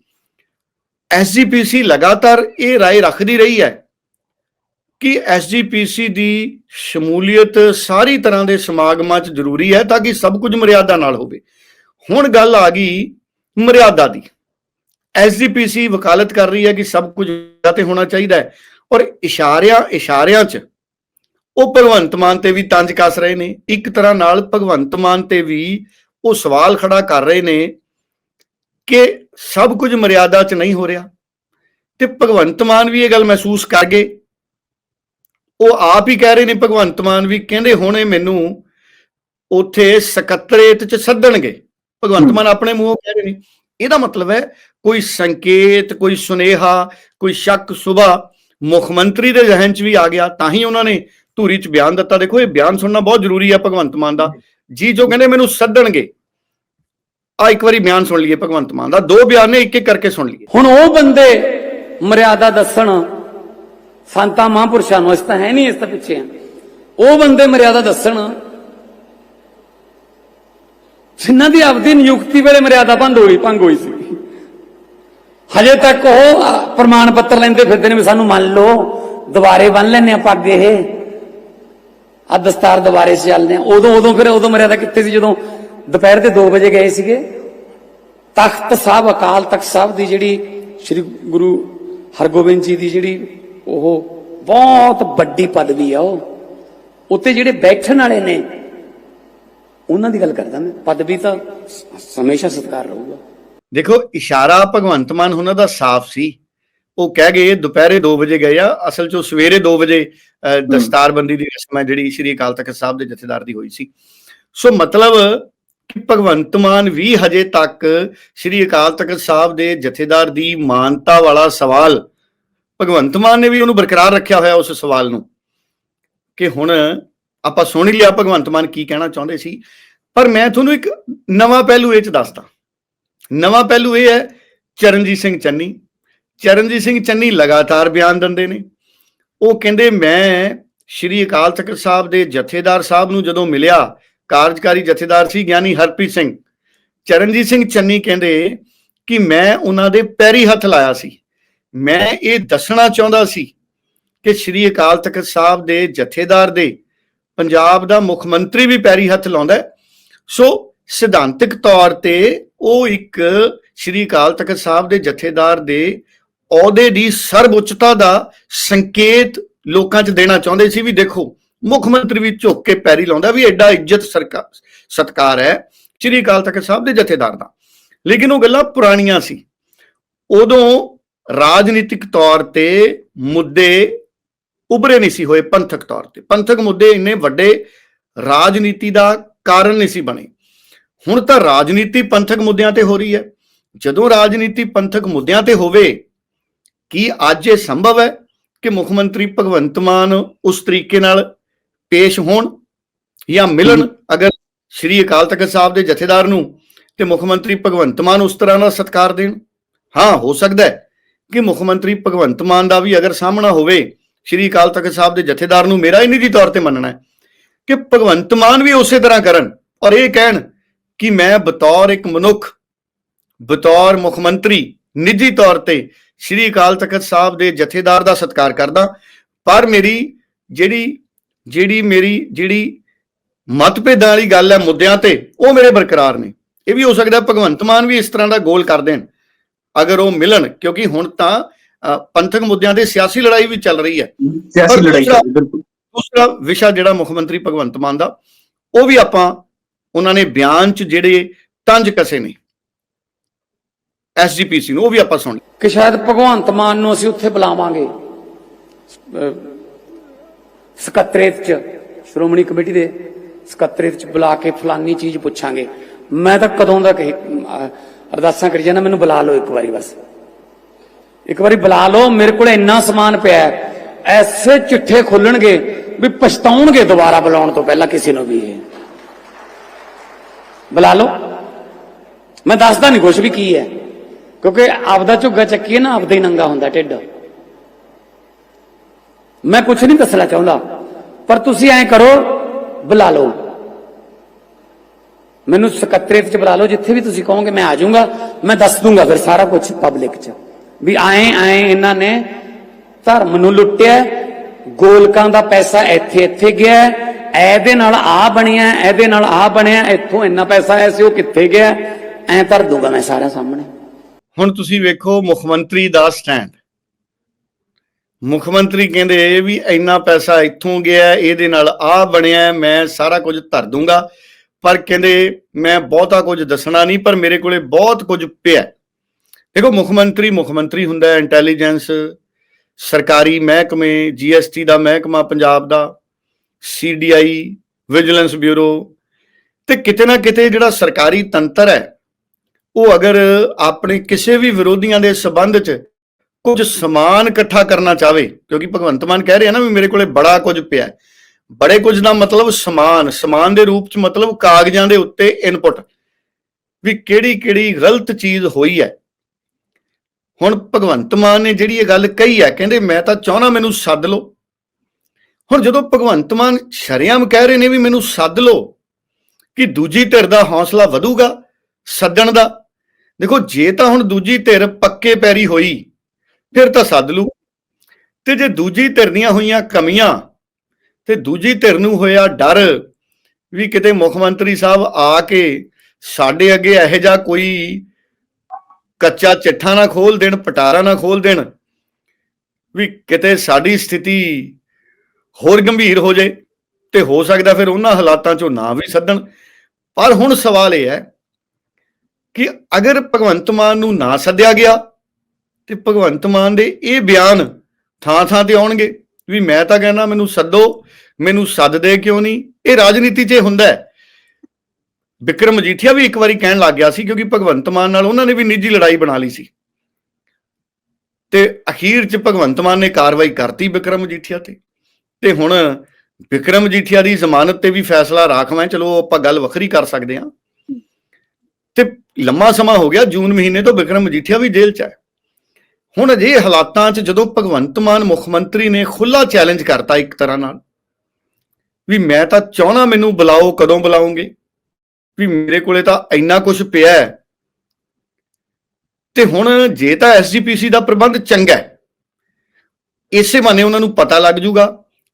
ਐਸਜੀਪੀਸੀ ਲਗਾਤਾਰ ਇਹ ਰਾਏ ਰੱਖਦੀ ਰਹੀ ਹੈ ਕਿ ਐਸਜੀਪੀਸੀ ਦੀ ਸ਼ਮੂਲੀਅਤ ਸਾਰੀ ਤਰ੍ਹਾਂ ਦੇ ਸਮਾਗਮਾਂ 'ਚ ਜ਼ਰੂਰੀ ਹੈ ਤਾਂ ਕਿ ਸਭ ਕੁਝ ਮਰਿਆਦਾ ਨਾਲ ਹੋਵੇ। ਹੁਣ ਗੱਲ ਆ ਗਈ ਮਰਿਆਦਾ ਦੀ। ਐਸਜੀਪੀਸੀ ਵਕਾਲਤ ਕਰ ਰਹੀ ਹੈ ਕਿ ਸਭ ਕੁਝ ਤੇ ਹੋਣਾ ਚਾਹੀਦਾ ਹੈ ਔਰ ਇਸ਼ਾਰਿਆਂ ਇਸ਼ਾਰਿਆਂ 'ਚ ਉਹ ਭਗਵੰਤ ਮਾਨ ਤੇ ਵੀ ਤੰਜ ਕੱਸ ਰਹੇ ਨੇ। ਇੱਕ ਤਰ੍ਹਾਂ ਨਾਲ ਭਗਵੰਤ ਮਾਨ ਤੇ ਵੀ ਉਹ ਸਵਾਲ ਖੜਾ ਕਰ ਰਹੇ ਨੇ ਕਿ ਸਭ ਕੁਝ ਮਰਿਆਦਾ 'ਚ ਨਹੀਂ ਹੋ ਰਿਹਾ। ਤੇ ਭਗਵੰਤ ਮਾਨ ਵੀ ਇਹ ਗੱਲ ਮਹਿਸੂਸ ਕਰ ਗਏ। ਉਹ ਆਪ ਹੀ ਕਹਿ ਰਹੇ ਨੇ ਭਗਵੰਤ ਮਾਨ ਵੀ ਕਹਿੰਦੇ ਹੁਣੇ ਮੈਨੂੰ ਉੱਥੇ ਸਕੱਤਰੇਤ 'ਚ ਸੱਦਣਗੇ। ਭਗਵੰਤ। ਮਾਨ ਆਪਣੇ ਮੂੰਹੋਂ ਕਹਿ ਰਹੇ ਨੇ। ਇਹਦਾ ਮਤਲਬ ਹੈ ਕੋਈ ਸੰਕੇਤ ਕੋਈ ਸੁਨੇਹਾ ਕੋਈ ਸ਼ੱਕ ਸੁਭਾ ਮੁੱਖ ਮੰਤਰੀ ਦੇ ਜ਼ਿਹਨ 'ਚ ਵੀ ਆ ਗਿਆ ਤਾਂ ਹੀ ਉਹਨਾਂ ਨੇ ਧੂਰੀ 'ਚ ਬਿਆਨ ਦਿੱਤਾ, ਦੇਖੋ ਇਹ ਬਿਆਨ ਸੁਣਨਾ ਬਹੁਤ ਜ਼ਰੂਰੀ ਹੈ ਭਗਵੰਤ ਮਾਨ ਦਾ। ਜੀ ਜੋ ਕਹਿੰਦੇ ਮੈਨੂੰ ਸੱਦਣਗੇ, ਆ ਇੱਕ ਵਾਰੀ ਬਿਆਨ ਸੁਣ ਲਈਏ ਭਗਵੰਤ ਮਾਨ ਦਾ। ਦੋ ਬਿਆਨ ਨੇ ਇੱਕ ਇੱਕ ਕਰਕੇ ਸੁਣ ਲਈਏ। ਹੁਣ ਉਹ ਬੰਦੇ ਮਰਿਆਦਾ ਦੱਸਣ, ਸੰਤਾਂ ਮਹਾਂਪੁਰਸ਼ਾਂ ਨੂੰ ਇਸ ਤਾਂ ਹੈ ਨਹੀਂ ਇਸ ਤਾਂ ਪਿੱਛੇ ਆ ਉਹ ਬੰਦੇ ਮਰਿਆਦਾ ਦੱਸਣ, ਜਿਨ੍ਹਾਂ ਦੀ ਆਪਦੀ ਨਿਯੁਕਤੀ ਵੇਲੇ ਮਰਿਆਦਾ ਭੰਗ ਹੋਈ ਭੰਗ ਹੋਈ ਸੀ। ਹਜੇ ਤੱਕ ਉਹ ਪ੍ਰਮਾਣ ਪੱਤਰ ਲੈਂਦੇ ਫਿਰਦੇ ਨੇ ਵੀ ਸਾਨੂੰ ਮੰਨ ਲਓ, ਦੁਬਾਰੇ ਬੰਨ ਲੈਣੇ ਆ ਪੱਗ ਇਹ। ਆ ਦਸਤਾਰ ਦੁਬਾਰੇ 'ਚ ਚੱਲਦੇ ਆ ਉਦੋਂ ਉਦੋਂ ਫਿਰ ਉਦੋਂ ਮਰਿਆਦਾ ਕਿੱਥੇ ਸੀ? ਜਦੋਂ ਦੁਪਹਿਰ ਦੇ 2 ਵਜੇ ਗਏ ਸੀਗੇ, ਤਖਤ ਸਾਹਿਬ, ਅਕਾਲ ਤਖਤ ਸਾਹਿਬ ਦੀ ਜਿਹੜੀ ਸ੍ਰੀ ਗੁਰੂ ਹਰਗੋਬਿੰਦ ਜੀ ਦੀ ਜਿਹੜੀ ਉਹ ਬਹੁਤ ਵੱਡੀ ਪਦਵੀ ਆ ਉਹ। ਉੱਤੇ ਜਿਹੜੇ ਬੈਠਣ ਵਾਲੇ ਨੇ, ਉਹਨਾਂ ਦੀ ਗੱਲ ਕਰਦਾ ਮੈਂ। ਪਦਵੀ ਤਾਂ ਹਮੇਸ਼ਾ ਸਤਿਕਾਰ ਰਹੂਗਾ। ਦੇਖੋ, ਇਸ਼ਾਰਾ ਭਗਵੰਤ ਮਾਨ ਉਹਨਾਂ ਦਾ ਸਾਫ਼ ਸੀ। ਉਹ ਕਹਿ ਗਏ ਦੁਪਹਿਰੇ 2 ਵਜੇ ਗਏ ਆ। ਅਸਲ 'ਚ ਸਵੇਰੇ 2 ਵਜੇ ਦਸਤਾਰਬੰਦੀ ਦੀ ਰਸਮ ਹੈ ਜਿਹੜੀ ਸ੍ਰੀ ਅਕਾਲ ਤਖਤ ਸਾਹਿਬ ਦੇ ਜਥੇਦਾਰ ਦੀ ਹੋਈ ਸੀ। ਸੋ ਮਤਲਬ ਕਿ ਭਗਵੰਤ ਮਾਨ ਵੀ ਹਜੇ ਤੱਕ ਸ੍ਰੀ ਅਕਾਲ ਤਖਤ ਸਾਹਿਬ ਦੇ ਜਥੇਦਾਰ ਦੀ ਮਾਨਤਾ ਵਾਲਾ ਸਵਾਲ ਭਗਵੰਤ ਮਾਨ ਨੇ ਵੀ ਉਹਨੂੰ ਬਰਕਰਾਰ ਰੱਖਿਆ ਹੋਇਆ ਉਸ ਸਵਾਲ ਨੂੰ। ਕਿ ਹੁਣ ਆਪਾਂ ਸੁਣ ਲਿਆ ਭਗਵੰਤ ਮਾਨ ਕੀ ਕਹਿਣਾ ਚਾਹੁੰਦੇ ਸੀ। ਪਰ ਮੈਂ ਤੁਹਾਨੂੰ ਇੱਕ ਨਵਾਂ ਪਹਿਲੂ ਇਹ ਚ ਦੱਸਦਾ। ਨਵਾਂ ਪਹਿਲੂ ਇਹ ਹੈ ਚਰਨਜੀਤ ਸਿੰਘ ਚੰਨੀ। ਚਰਨਜੀਤ ਸਿੰਘ ਚੰਨੀ ਲਗਾਤਾਰ ਬਿਆਨ ਦਿੰਦੇ ਨੇ। ਉਹ ਕਹਿੰਦੇ, ਮੈਂ ਸ਼੍ਰੀ ਅਕਾਲ ਤਖਤ ਸਾਹਿਬ ਦੇ ਜਥੇਦਾਰ ਸਾਹਿਬ ਨੂੰ ਜਦੋਂ ਮਿਲਿਆ, ਕਾਰਜਕਾਰੀ ਜਥੇਦਾਰ ਸੀ ਗਿਆਨੀ ਹਰਪ੍ਰੀਤ ਸਿੰਘ। ਚਰਨਜੀਤ ਸਿੰਘ ਚੰਨੀ ਕਹਿੰਦੇ ਕਿ ਮੈਂ ਉਹਨਾਂ ਦੇ ਪੈਰੀ ਹੱਥ ਲਾਇਆ ਸੀ। ਮੈਂ ਇਹ ਦੱਸਣਾ ਚਾਹੁੰਦਾ ਸੀ ਕਿ ਸ਼੍ਰੀ ਅਕਾਲ ਤਖਤ ਸਾਹਿਬ ਦੇ ਜਥੇਦਾਰ ਦੇ ਪੰਜਾਬ ਦਾ ਮੁੱਖ ਮੰਤਰੀ ਵੀ ਪੈਰੀ ਹੱਥ ਲਾਉਂਦਾ ਸੋ ਸਿਧਾਂਤਕ ਤੌਰ ਤੇ ਉਹ ਇੱਕ ਸ਼੍ਰੀ ਅਕਾਲ ਤਖਤ ਸਾਹਿਬ ਦੇ ਜਥੇਦਾਰ ਦੇ ਅਹੁਦੇ ਦੀ ਸਰਵਉੱਚਤਾ ਦਾ ਸੰਕੇਤ ਲੋਕਾਂ 'ਚ ਦੇਣਾ ਚਾਹੁੰਦੇ ਸੀ ਵੀ ਦੇਖੋ, ਮੁੱਖ ਮੰਤਰੀ ਵੀ ਝੁੱਕ ਕੇ ਪੈਰੀ ਲਾਉਂਦਾ ਵੀ ਐਡਾ ਇੱਜ਼ਤ ਸਰਕਾਰ ਸਤਕਾਰ ਹੈ ਸ਼੍ਰੀ ਅਕਾਲ ਤਖਤ ਸਾਹਿਬ ਦੇ ਜਥੇਦਾਰ ਦਾ। ਲੇਕਿਨ ਉਹ ਗੱਲਾਂ ਪੁਰਾਣੀਆਂ ਸੀ। ਉਦੋਂ ਰਾਜਨੀਤਿਕ ਤੌਰ ਤੇ ਮੁੱਦੇ ਉਭਰੇ ਨਹੀਂ ਸੀ ਹੋਏ ਪੰਥਕ ਤੌਰ ਤੇ। ਪੰਥਕ ਮੁੱਦੇ ਇੰਨੇ ਵੱਡੇ ਰਾਜਨੀਤੀ ਦਾ ਕਾਰਨ ਨਹੀਂ ਸੀ ਬਣੇ। ਹੁਣ ਤਾਂ ਰਾਜਨੀਤੀ ਪੰਥਕ ਮੁੱਦਿਆਂ ਤੇ ਹੋ ਰਹੀ ਹੈ। ਜਦੋਂ ਰਾਜਨੀਤੀ ਪੰਥਕ ਮੁੱਦਿਆਂ ਤੇ ਹੋਵੇ ਕੀ ਅੱਜ ਇਹ ਸੰਭਵ ਹੈ ਕਿ ਮੁੱਖ ਮੰਤਰੀ ਭਗਵੰਤ ਮਾਨ ਉਸ ਤਰੀਕੇ ਨਾਲ ਪੇਸ਼ ਹੋਣ ਜਾਂ ਮਿਲਣ? ਅਗਰ ਸ਼੍ਰੀ ਅਕਾਲ ਤਖਤ ਸਾਹਿਬ ਦੇ ਜਥੇਦਾਰ ਨੂੰ ਤੇ ਮੁੱਖ ਮੰਤਰੀ ਭਗਵੰਤ ਮਾਨ ਉਸ ਤਰ੍ਹਾਂ ਨਾਲ ਸਤਿਕਾਰ ਦੇਣ? ਹਾਂ ਹੋ ਸਕਦਾ ਹੈ ਕਿ ਮੁੱਖ ਮੰਤਰੀ ਭਗਵੰਤ ਮਾਨ ਦਾ ਵੀ ਅਗਰ ਸਾਹਮਣਾ ਹੋਵੇ ਸ਼੍ਰੀ ਅਕਾਲ ਤਖਤ ਸਾਹਿਬ ਦੇ ਜਥੇਦਾਰ ਨੂੰ ਮੇਰਾ ਹੀ ਨਿੱਜੀ ਤੌਰ ਤੇ ਮੰਨਣਾ ਹੈ ਕਿ ਭਗਵੰਤ ਮਾਨ ਵੀ ਉਸੇ ਤਰ੍ਹਾਂ ਕਰਨ ਔਰ ਇਹ ਕਹਿਣ ਕਿ ਮੈਂ ਬਤੌਰ ਇੱਕ ਮਨੁੱਖ ਬਤੌਰ ਮੁੱਖ ਮੰਤਰੀ ਨਿੱਜੀ ਤੌਰ ਤੇ ਸ਼੍ਰੀ ਅਕਾਲ ਤਖਤ ਸਾਹਿਬ ਦੇ ਜਥੇਦਾਰ ਦਾ ਸਤਿਕਾਰ ਕਰਦਾ। ਪਰ ਮੇਰੀ ਜਿਹੜੀ ਜਿਹੜੀ ਮੇਰੀ ਜਿਹੜੀ ਮਤਭੇਦਾਂ ਵਾਲੀ ਗੱਲ ਹੈ ਮੁੱਦਿਆਂ ਤੇ ਉਹ ਮੇਰੇ ਬਰਕਰਾਰ ਨੇ। ਇਹ ਵੀ ਹੋ ਸਕਦਾ ਭਗਵੰਤ ਮਾਨ ਵੀ ਇਸ ਤਰ੍ਹਾਂ ਦਾ ਗੋਲ ਕਰ ਦੇਣ। ਅਗਰ ਉਹ ਮਿਲਣ ਕਿਉਂਕਿ ਹੁਣ ਤਾਂ ਪੰਥਕ ਮੁੱਦਿਆਂ ਤੇ ਸਿਆਸੀ ਲੜਾਈ ਵੀ ਚੱਲ ਰਹੀ ਹੈ। ਸਿਆਸੀ ਲੜਾਈ ਦੂਸਰਾ ਵਿਸ਼ਾ ਜਿਹੜਾ ਮੁੱਖ ਮੰਤਰੀ ਭਗਵੰਤ ਮਾਨ ਦਾ ਉਹ ਵੀ ਆਪਾਂ ਉਹਨਾਂ ਨੇ ਬਿਆਨ 'ਚ ਜਿਹੜੇ ਤੰਜ ਕਸੇ ਨੇ। ਐਸਜੀਪੀਸੀ ਨੂੰ, ਉਹ ਵੀ ਆਪਾਂ ਸੁਣ ਕਿ ਸ਼ਾਇਦ ਭਗਵੰਤ ਮਾਨ ਨੂੰ ਅਸੀਂ ਉੱਥੇ ਬੁਲਾਵਾਂਗੇ। ਸਕੱਤਰੇਤ ਚ, ਸ਼੍ਰੋਮਣੀ ਕਮੇਟੀ ਦੇ ਸਕੱਤਰੇਤ ਚ ਬੁਲਾ ਕੇ ਫਲਾਨੀ ਚੀਜ਼ ਪੁੱਛਾਂਗੇ। ਮੈਂ ਤਾਂ ਕਦੋਂ ਦਾ ਅਰਦਾਸਾਂ ਕਰੀ ਜਾਂਦਾ, ਮੈਨੂੰ ਬੁਲਾ ਲਓ ਇੱਕ ਵਾਰੀ ਬਸ। ਇੱਕ ਵਾਰੀ ਬੁਲਾ ਲਓ, ਮੇਰੇ ਕੋਲ ਇੰਨਾ ਸਮਾਨ ਪਿਆ ਹੈ। ਐਸੇ ਚਿੱਠੇ ਖੋਲਣਗੇ ਵੀ ਪਛਤਾਉਣਗੇ ਦੁਬਾਰਾ ਬੁਲਾਉਣ ਤੋਂ ਪਹਿਲਾਂ ਕਿਸੇ ਨੂੰ ਵੀ ਇਹ। ਬੁਲਾ ਲਓ। ਮੈਂ ਦੱਸਦਾ ਨਹੀਂ ਕੁਝ ਵੀ ਕੀ ਹੈ। ਕਿਉਂਕਿ ਆਪਦਾ ਝੁੱਗਾ ਚੱਕੀਏ ਨਾ, ਆਪਦਾ ਹੀ ਨੰਗਾ ਹੁੰਦਾ ਢਿੱਡ। ਮੈਂ ਕੁਝ ਨਹੀਂ ਦੱਸਣਾ ਚਾਹੁੰਦਾ, ਪਰ ਤੁਸੀਂ ਐਂ ਕਰੋ, ਬੁਲਾ ਲਓ। ਮੈਨੂੰ ਸਕੱਤਰੇਤ ਚ ਬੁਲਾ ਲਓ, ਜਿੱਥੇ ਵੀ ਤੁਸੀਂ ਕਹੋਗੇ ਮੈਂ ਆ ਜਾਊਂਗਾ, ਮੈਂ ਦੱਸ ਦੂੰਗਾ ਫਿਰ ਸਾਰਾ ਕੁਝ ਪਬਲਿਕ ਚ। ਵੀ ਆਏ ਆਏ ਇਹਨਾਂ ਨੇ ਧਰਮ ਨੂੰ ਲੁੱਟਿਆ, ਗੋਲਕਾਂ ਦਾ ਪੈਸਾ ਇੱਥੇ ਇੱਥੇ ਗਿਆ, ਇਹਦੇ ਨਾਲ ਆ ਬਣਿਆ, ਇਹਦੇ ਨਾਲ ਆ ਬਣਿਆ, ਇੱਥੋਂ ਇੰਨਾ ਪੈਸਾ ਆਇਆ ਸੀ, ਉਹ ਕਿੱਥੇ ਗਿਆ? ਐਂ ਧਰ ਦੂੰਗਾ ਮੈਂ ਸਾਰਿਆਂ ਸਾਹਮਣੇ। ਹੁਣ ਤੁਸੀਂ ਵੇਖੋ ਮੁੱਖ ਮੰਤਰੀ ਦਾ ਸਟੈਂਡ ਮੁੱਖ ਮੰਤਰੀ ਕਹਿੰਦੇ ਵੀ ਇੰਨਾ ਪੈਸਾ ਇੱਥੋਂ ਗਿਆ, ਇਹਦੇ ਨਾਲ ਆ ਬਣਿਆ, ਮੈਂ ਸਾਰਾ ਕੁਝ ਧਰ ਦੂੰਗਾ। ਪਰ ਕਹਿੰਦੇ ਮੈਂ ਬਹੁਤਾ ਕੁਝ ਦੱਸਣਾ ਨਹੀਂ, ਪਰ ਮੇਰੇ ਕੋਲੇ ਬਹੁਤ ਕੁਝ ਪਿਆ। ਦੇਖੋ, ਮੁੱਖ ਮੰਤਰੀ ਮੁੱਖ ਮੰਤਰੀ ਹੁੰਦਾ ਇੰਟੈਲੀਜੈਂਸ ਸਰਕਾਰੀ ਮਹਿਕਮੇ ਜੀਐਸਟੀ ਦਾ ਮਹਿਕਮਾ ਪੰਜਾਬ ਦਾ ਸੀਡੀਆਈ ਵਿਜੀਲੈਂਸ ਬਿਊਰੋ ਤੇ ਕਿਤੇ ਨਾ ਕਿਤੇ ਜਿਹੜਾ ਸਰਕਾਰੀ ਤੰਤਰ ਹੈ ਉਹ ਅਗਰ ਆਪਣੇ ਕਿਸੇ ਵੀ ਵਿਰੋਧੀਆਂ ਦੇ ਸਬੰਧ 'ਚ ਕੁਝ ਸਮਾਨ ਇਕੱਠਾ ਕਰਨਾ ਚਾਹਵੇ ਕਿਉਂਕਿ ਭਗਵੰਤ ਮਾਨ ਕਹਿ ਰਿਹਾ ਨਾ ਵੀ ਮੇਰੇ ਕੋਲੇ ਬੜਾ ਕੁਝ ਪਿਆ ਹੈ। ਬੜੇ ਕੁਝ ਦਾ ਮਤਲਬ ਸਮਾਨ ਸਮਾਨ ਦੇ ਰੂਪ 'ਚ ਮਤਲਬ ਕਾਗਜ਼ਾਂ ਦੇ ਉੱਤੇ ਇਨਪੁਟ ਵੀ ਕਿਹੜੀ ਕਿਹੜੀ ਗਲਤ ਚੀਜ਼ ਹੋਈ ਹੈ ਹੁਣ ਭਗਵੰਤ ਮਾਨ ਨੇ ਜਿਹੜੀ ਇਹ ਗੱਲ ਕਹੀ ਹੈ, ਕਹਿੰਦੇ ਮੈਂ ਤਾਂ ਚਾਹਣਾ ਮੈਨੂੰ ਸੱਦ ਲਓ ਹੁਣ ਜਦੋਂ ਭਗਵੰਤ ਮਾਨ ਸ਼ਰਿਆਮ ਕਹਿ ਰਹੇ ਨੇ ਵੀ ਮੈਨੂੰ ਸੱਦ ਲਓ, ਕਿ ਦੂਜੀ ਧਿਰ ਦਾ ਹੌਸਲਾ ਵਧੂਗਾ, ਸੱਦਣ ਦਾ ਦੇਖੋ, ਜੇ ਤਾਂ ਹੁਣ ਦੂਜੀ ਧਿਰ ਪੱਕੇ ਪੈਰੀ ਹੋਈ, ਫਿਰ ਤਾਂ ਸੱਦ ਲੂ ਤੇ ਜੇ ਦੂਜੀ ਧਿਰ ਦੀਆਂ ਹੋਈਆਂ ਕਮੀਆਂ, ਤੇ ਦੂਜੀ ਧਿਰ ਨੂੰ ਹੋਇਆ ਡਰ ਵੀ ਕਿਤੇ ਮੁੱਖ ਮੰਤਰੀ ਸਾਹਿਬ ਆ ਕੇ ਸਾਡੇ ਅੱਗੇ ਇਹੋ ਜਿਹਾ ਕੋਈ ਕੱਚਾ ਚਿੱਠਾ ਨਾ ਖੋਲ ਦੇਣ, ਪਟਾਰਾ ਨਾ ਖੋਲ ਦੇਣ, ਵੀ ਕਿਤੇ ਸਾਡੀ ਸਥਿਤੀ ਹੋਰ ਗੰਭੀਰ ਹੋ ਜਾਏ ਤੇ ਹੋ ਸਕਦਾ ਫਿਰ ਉਹਨਾਂ ਹਾਲਾਤਾਂ ਚੋਂ ਨਾ ਵੀ ਸੱਦਣ। ਪਰ ਹੁਣ ਸਵਾਲ ਇਹ ਹੈ ਕਿ ਅਗਰ ਭਗਵੰਤ ਮਾਨ ਨੂੰ ਨਾ ਸੱਦਿਆ ਗਿਆ ਤੇ ਭਗਵੰਤ ਮਾਨ ਦੇ ਇਹ ਬਿਆਨ ਥਾਂ ਥਾਂ ਤੇ ਆਉਣਗੇ ਵੀ ਮੈਂ ਤਾਂ ਕਹਿੰਦਾ ਮੈਨੂੰ ਸੱਦੋ, ਮੈਨੂੰ ਸੱਦਦੇ ਕਿਉਂ ਨਹੀਂ? ਇਹ ਰਾਜਨੀਤੀ 'ਚ ਇਹ ਹੁੰਦਾ ਹੈ। ਵਿਕਰਮ ਮਜੀਠੀਆ ਵੀ ਇੱਕ ਵਾਰੀ ਕਹਿਣ ਲੱਗ ਗਿਆ ਸੀ ਕਿਉਂਕਿ ਭਗਵੰਤ ਮਾਨ ਨਾਲ ਉਹਨਾਂ ਨੇ ਵੀ ਨਿੱਜੀ ਲੜਾਈ ਬਣਾ ਲਈ ਸੀ। ਤੇ ਅਖੀਰ 'ਚ ਭਗਵੰਤ ਮਾਨ ਨੇ ਕਾਰਵਾਈ ਕਰਤੀ ਵਿਕਰਮ ਮਜੀਠੀਆ ਤੇ। ਤੇ ਹੁਣ ਵਿਕਰਮ ਮਜੀਠੀਆ ਦੀ ਜ਼ਮਾਨਤ ਤੇ ਵੀ ਫੈਸਲਾ ਰਾਖਵਾਂ। ਚਲੋ ਆਪਾਂ ਗੱਲ ਵੱਖਰੀ ਕਰ ਸਕਦੇ ਹਾਂ। ਤੇ ਲੰਮਾ ਸਮਾਂ ਹੋ ਗਿਆ, ਜੂਨ ਮਹੀਨੇ ਤੋਂ ਵਿਕਰਮ ਮਜੀਠੀਆ ਵੀ ਜੇਲ੍ਹ 'ਚ ਹੈ। ਹੁਣ ਅਜੇ ਹਾਲਾਤਾਂ 'ਚ ਜਦੋਂ ਭਗਵੰਤ ਮਾਨ ਮੁੱਖ ਮੰਤਰੀ ਨੇ ਖੁੱਲਾ ਚੈਲੰਜ ਕਰਤਾ ਇੱਕ ਤਰ੍ਹਾਂ ਨਾਲ, ਵੀ ਮੈਂ ਤਾਂ ਚਾਹਣਾ ਮੈਨੂੰ ਬੁਲਾਓ, ਕਦੋਂ ਬੁਲਾਉਂਗੇ ਵੀ ਮੇਰੇ ਕੋਲੇ ਤਾਂ ਇੰਨਾ ਕੁਝ ਪਿਆ ਹੈ। ਤੇ ਹੁਣ ਜੇ ਤਾਂ ਐਸਜੀਪੀਸੀ ਦਾ ਪ੍ਰਬੰਧ ਚੰਗਾ ਹੈ, ਇਸੇ ਮਾਨੇ ਉਹਨਾਂ ਨੂੰ ਪਤਾ ਲੱਗ ਜੂਗਾ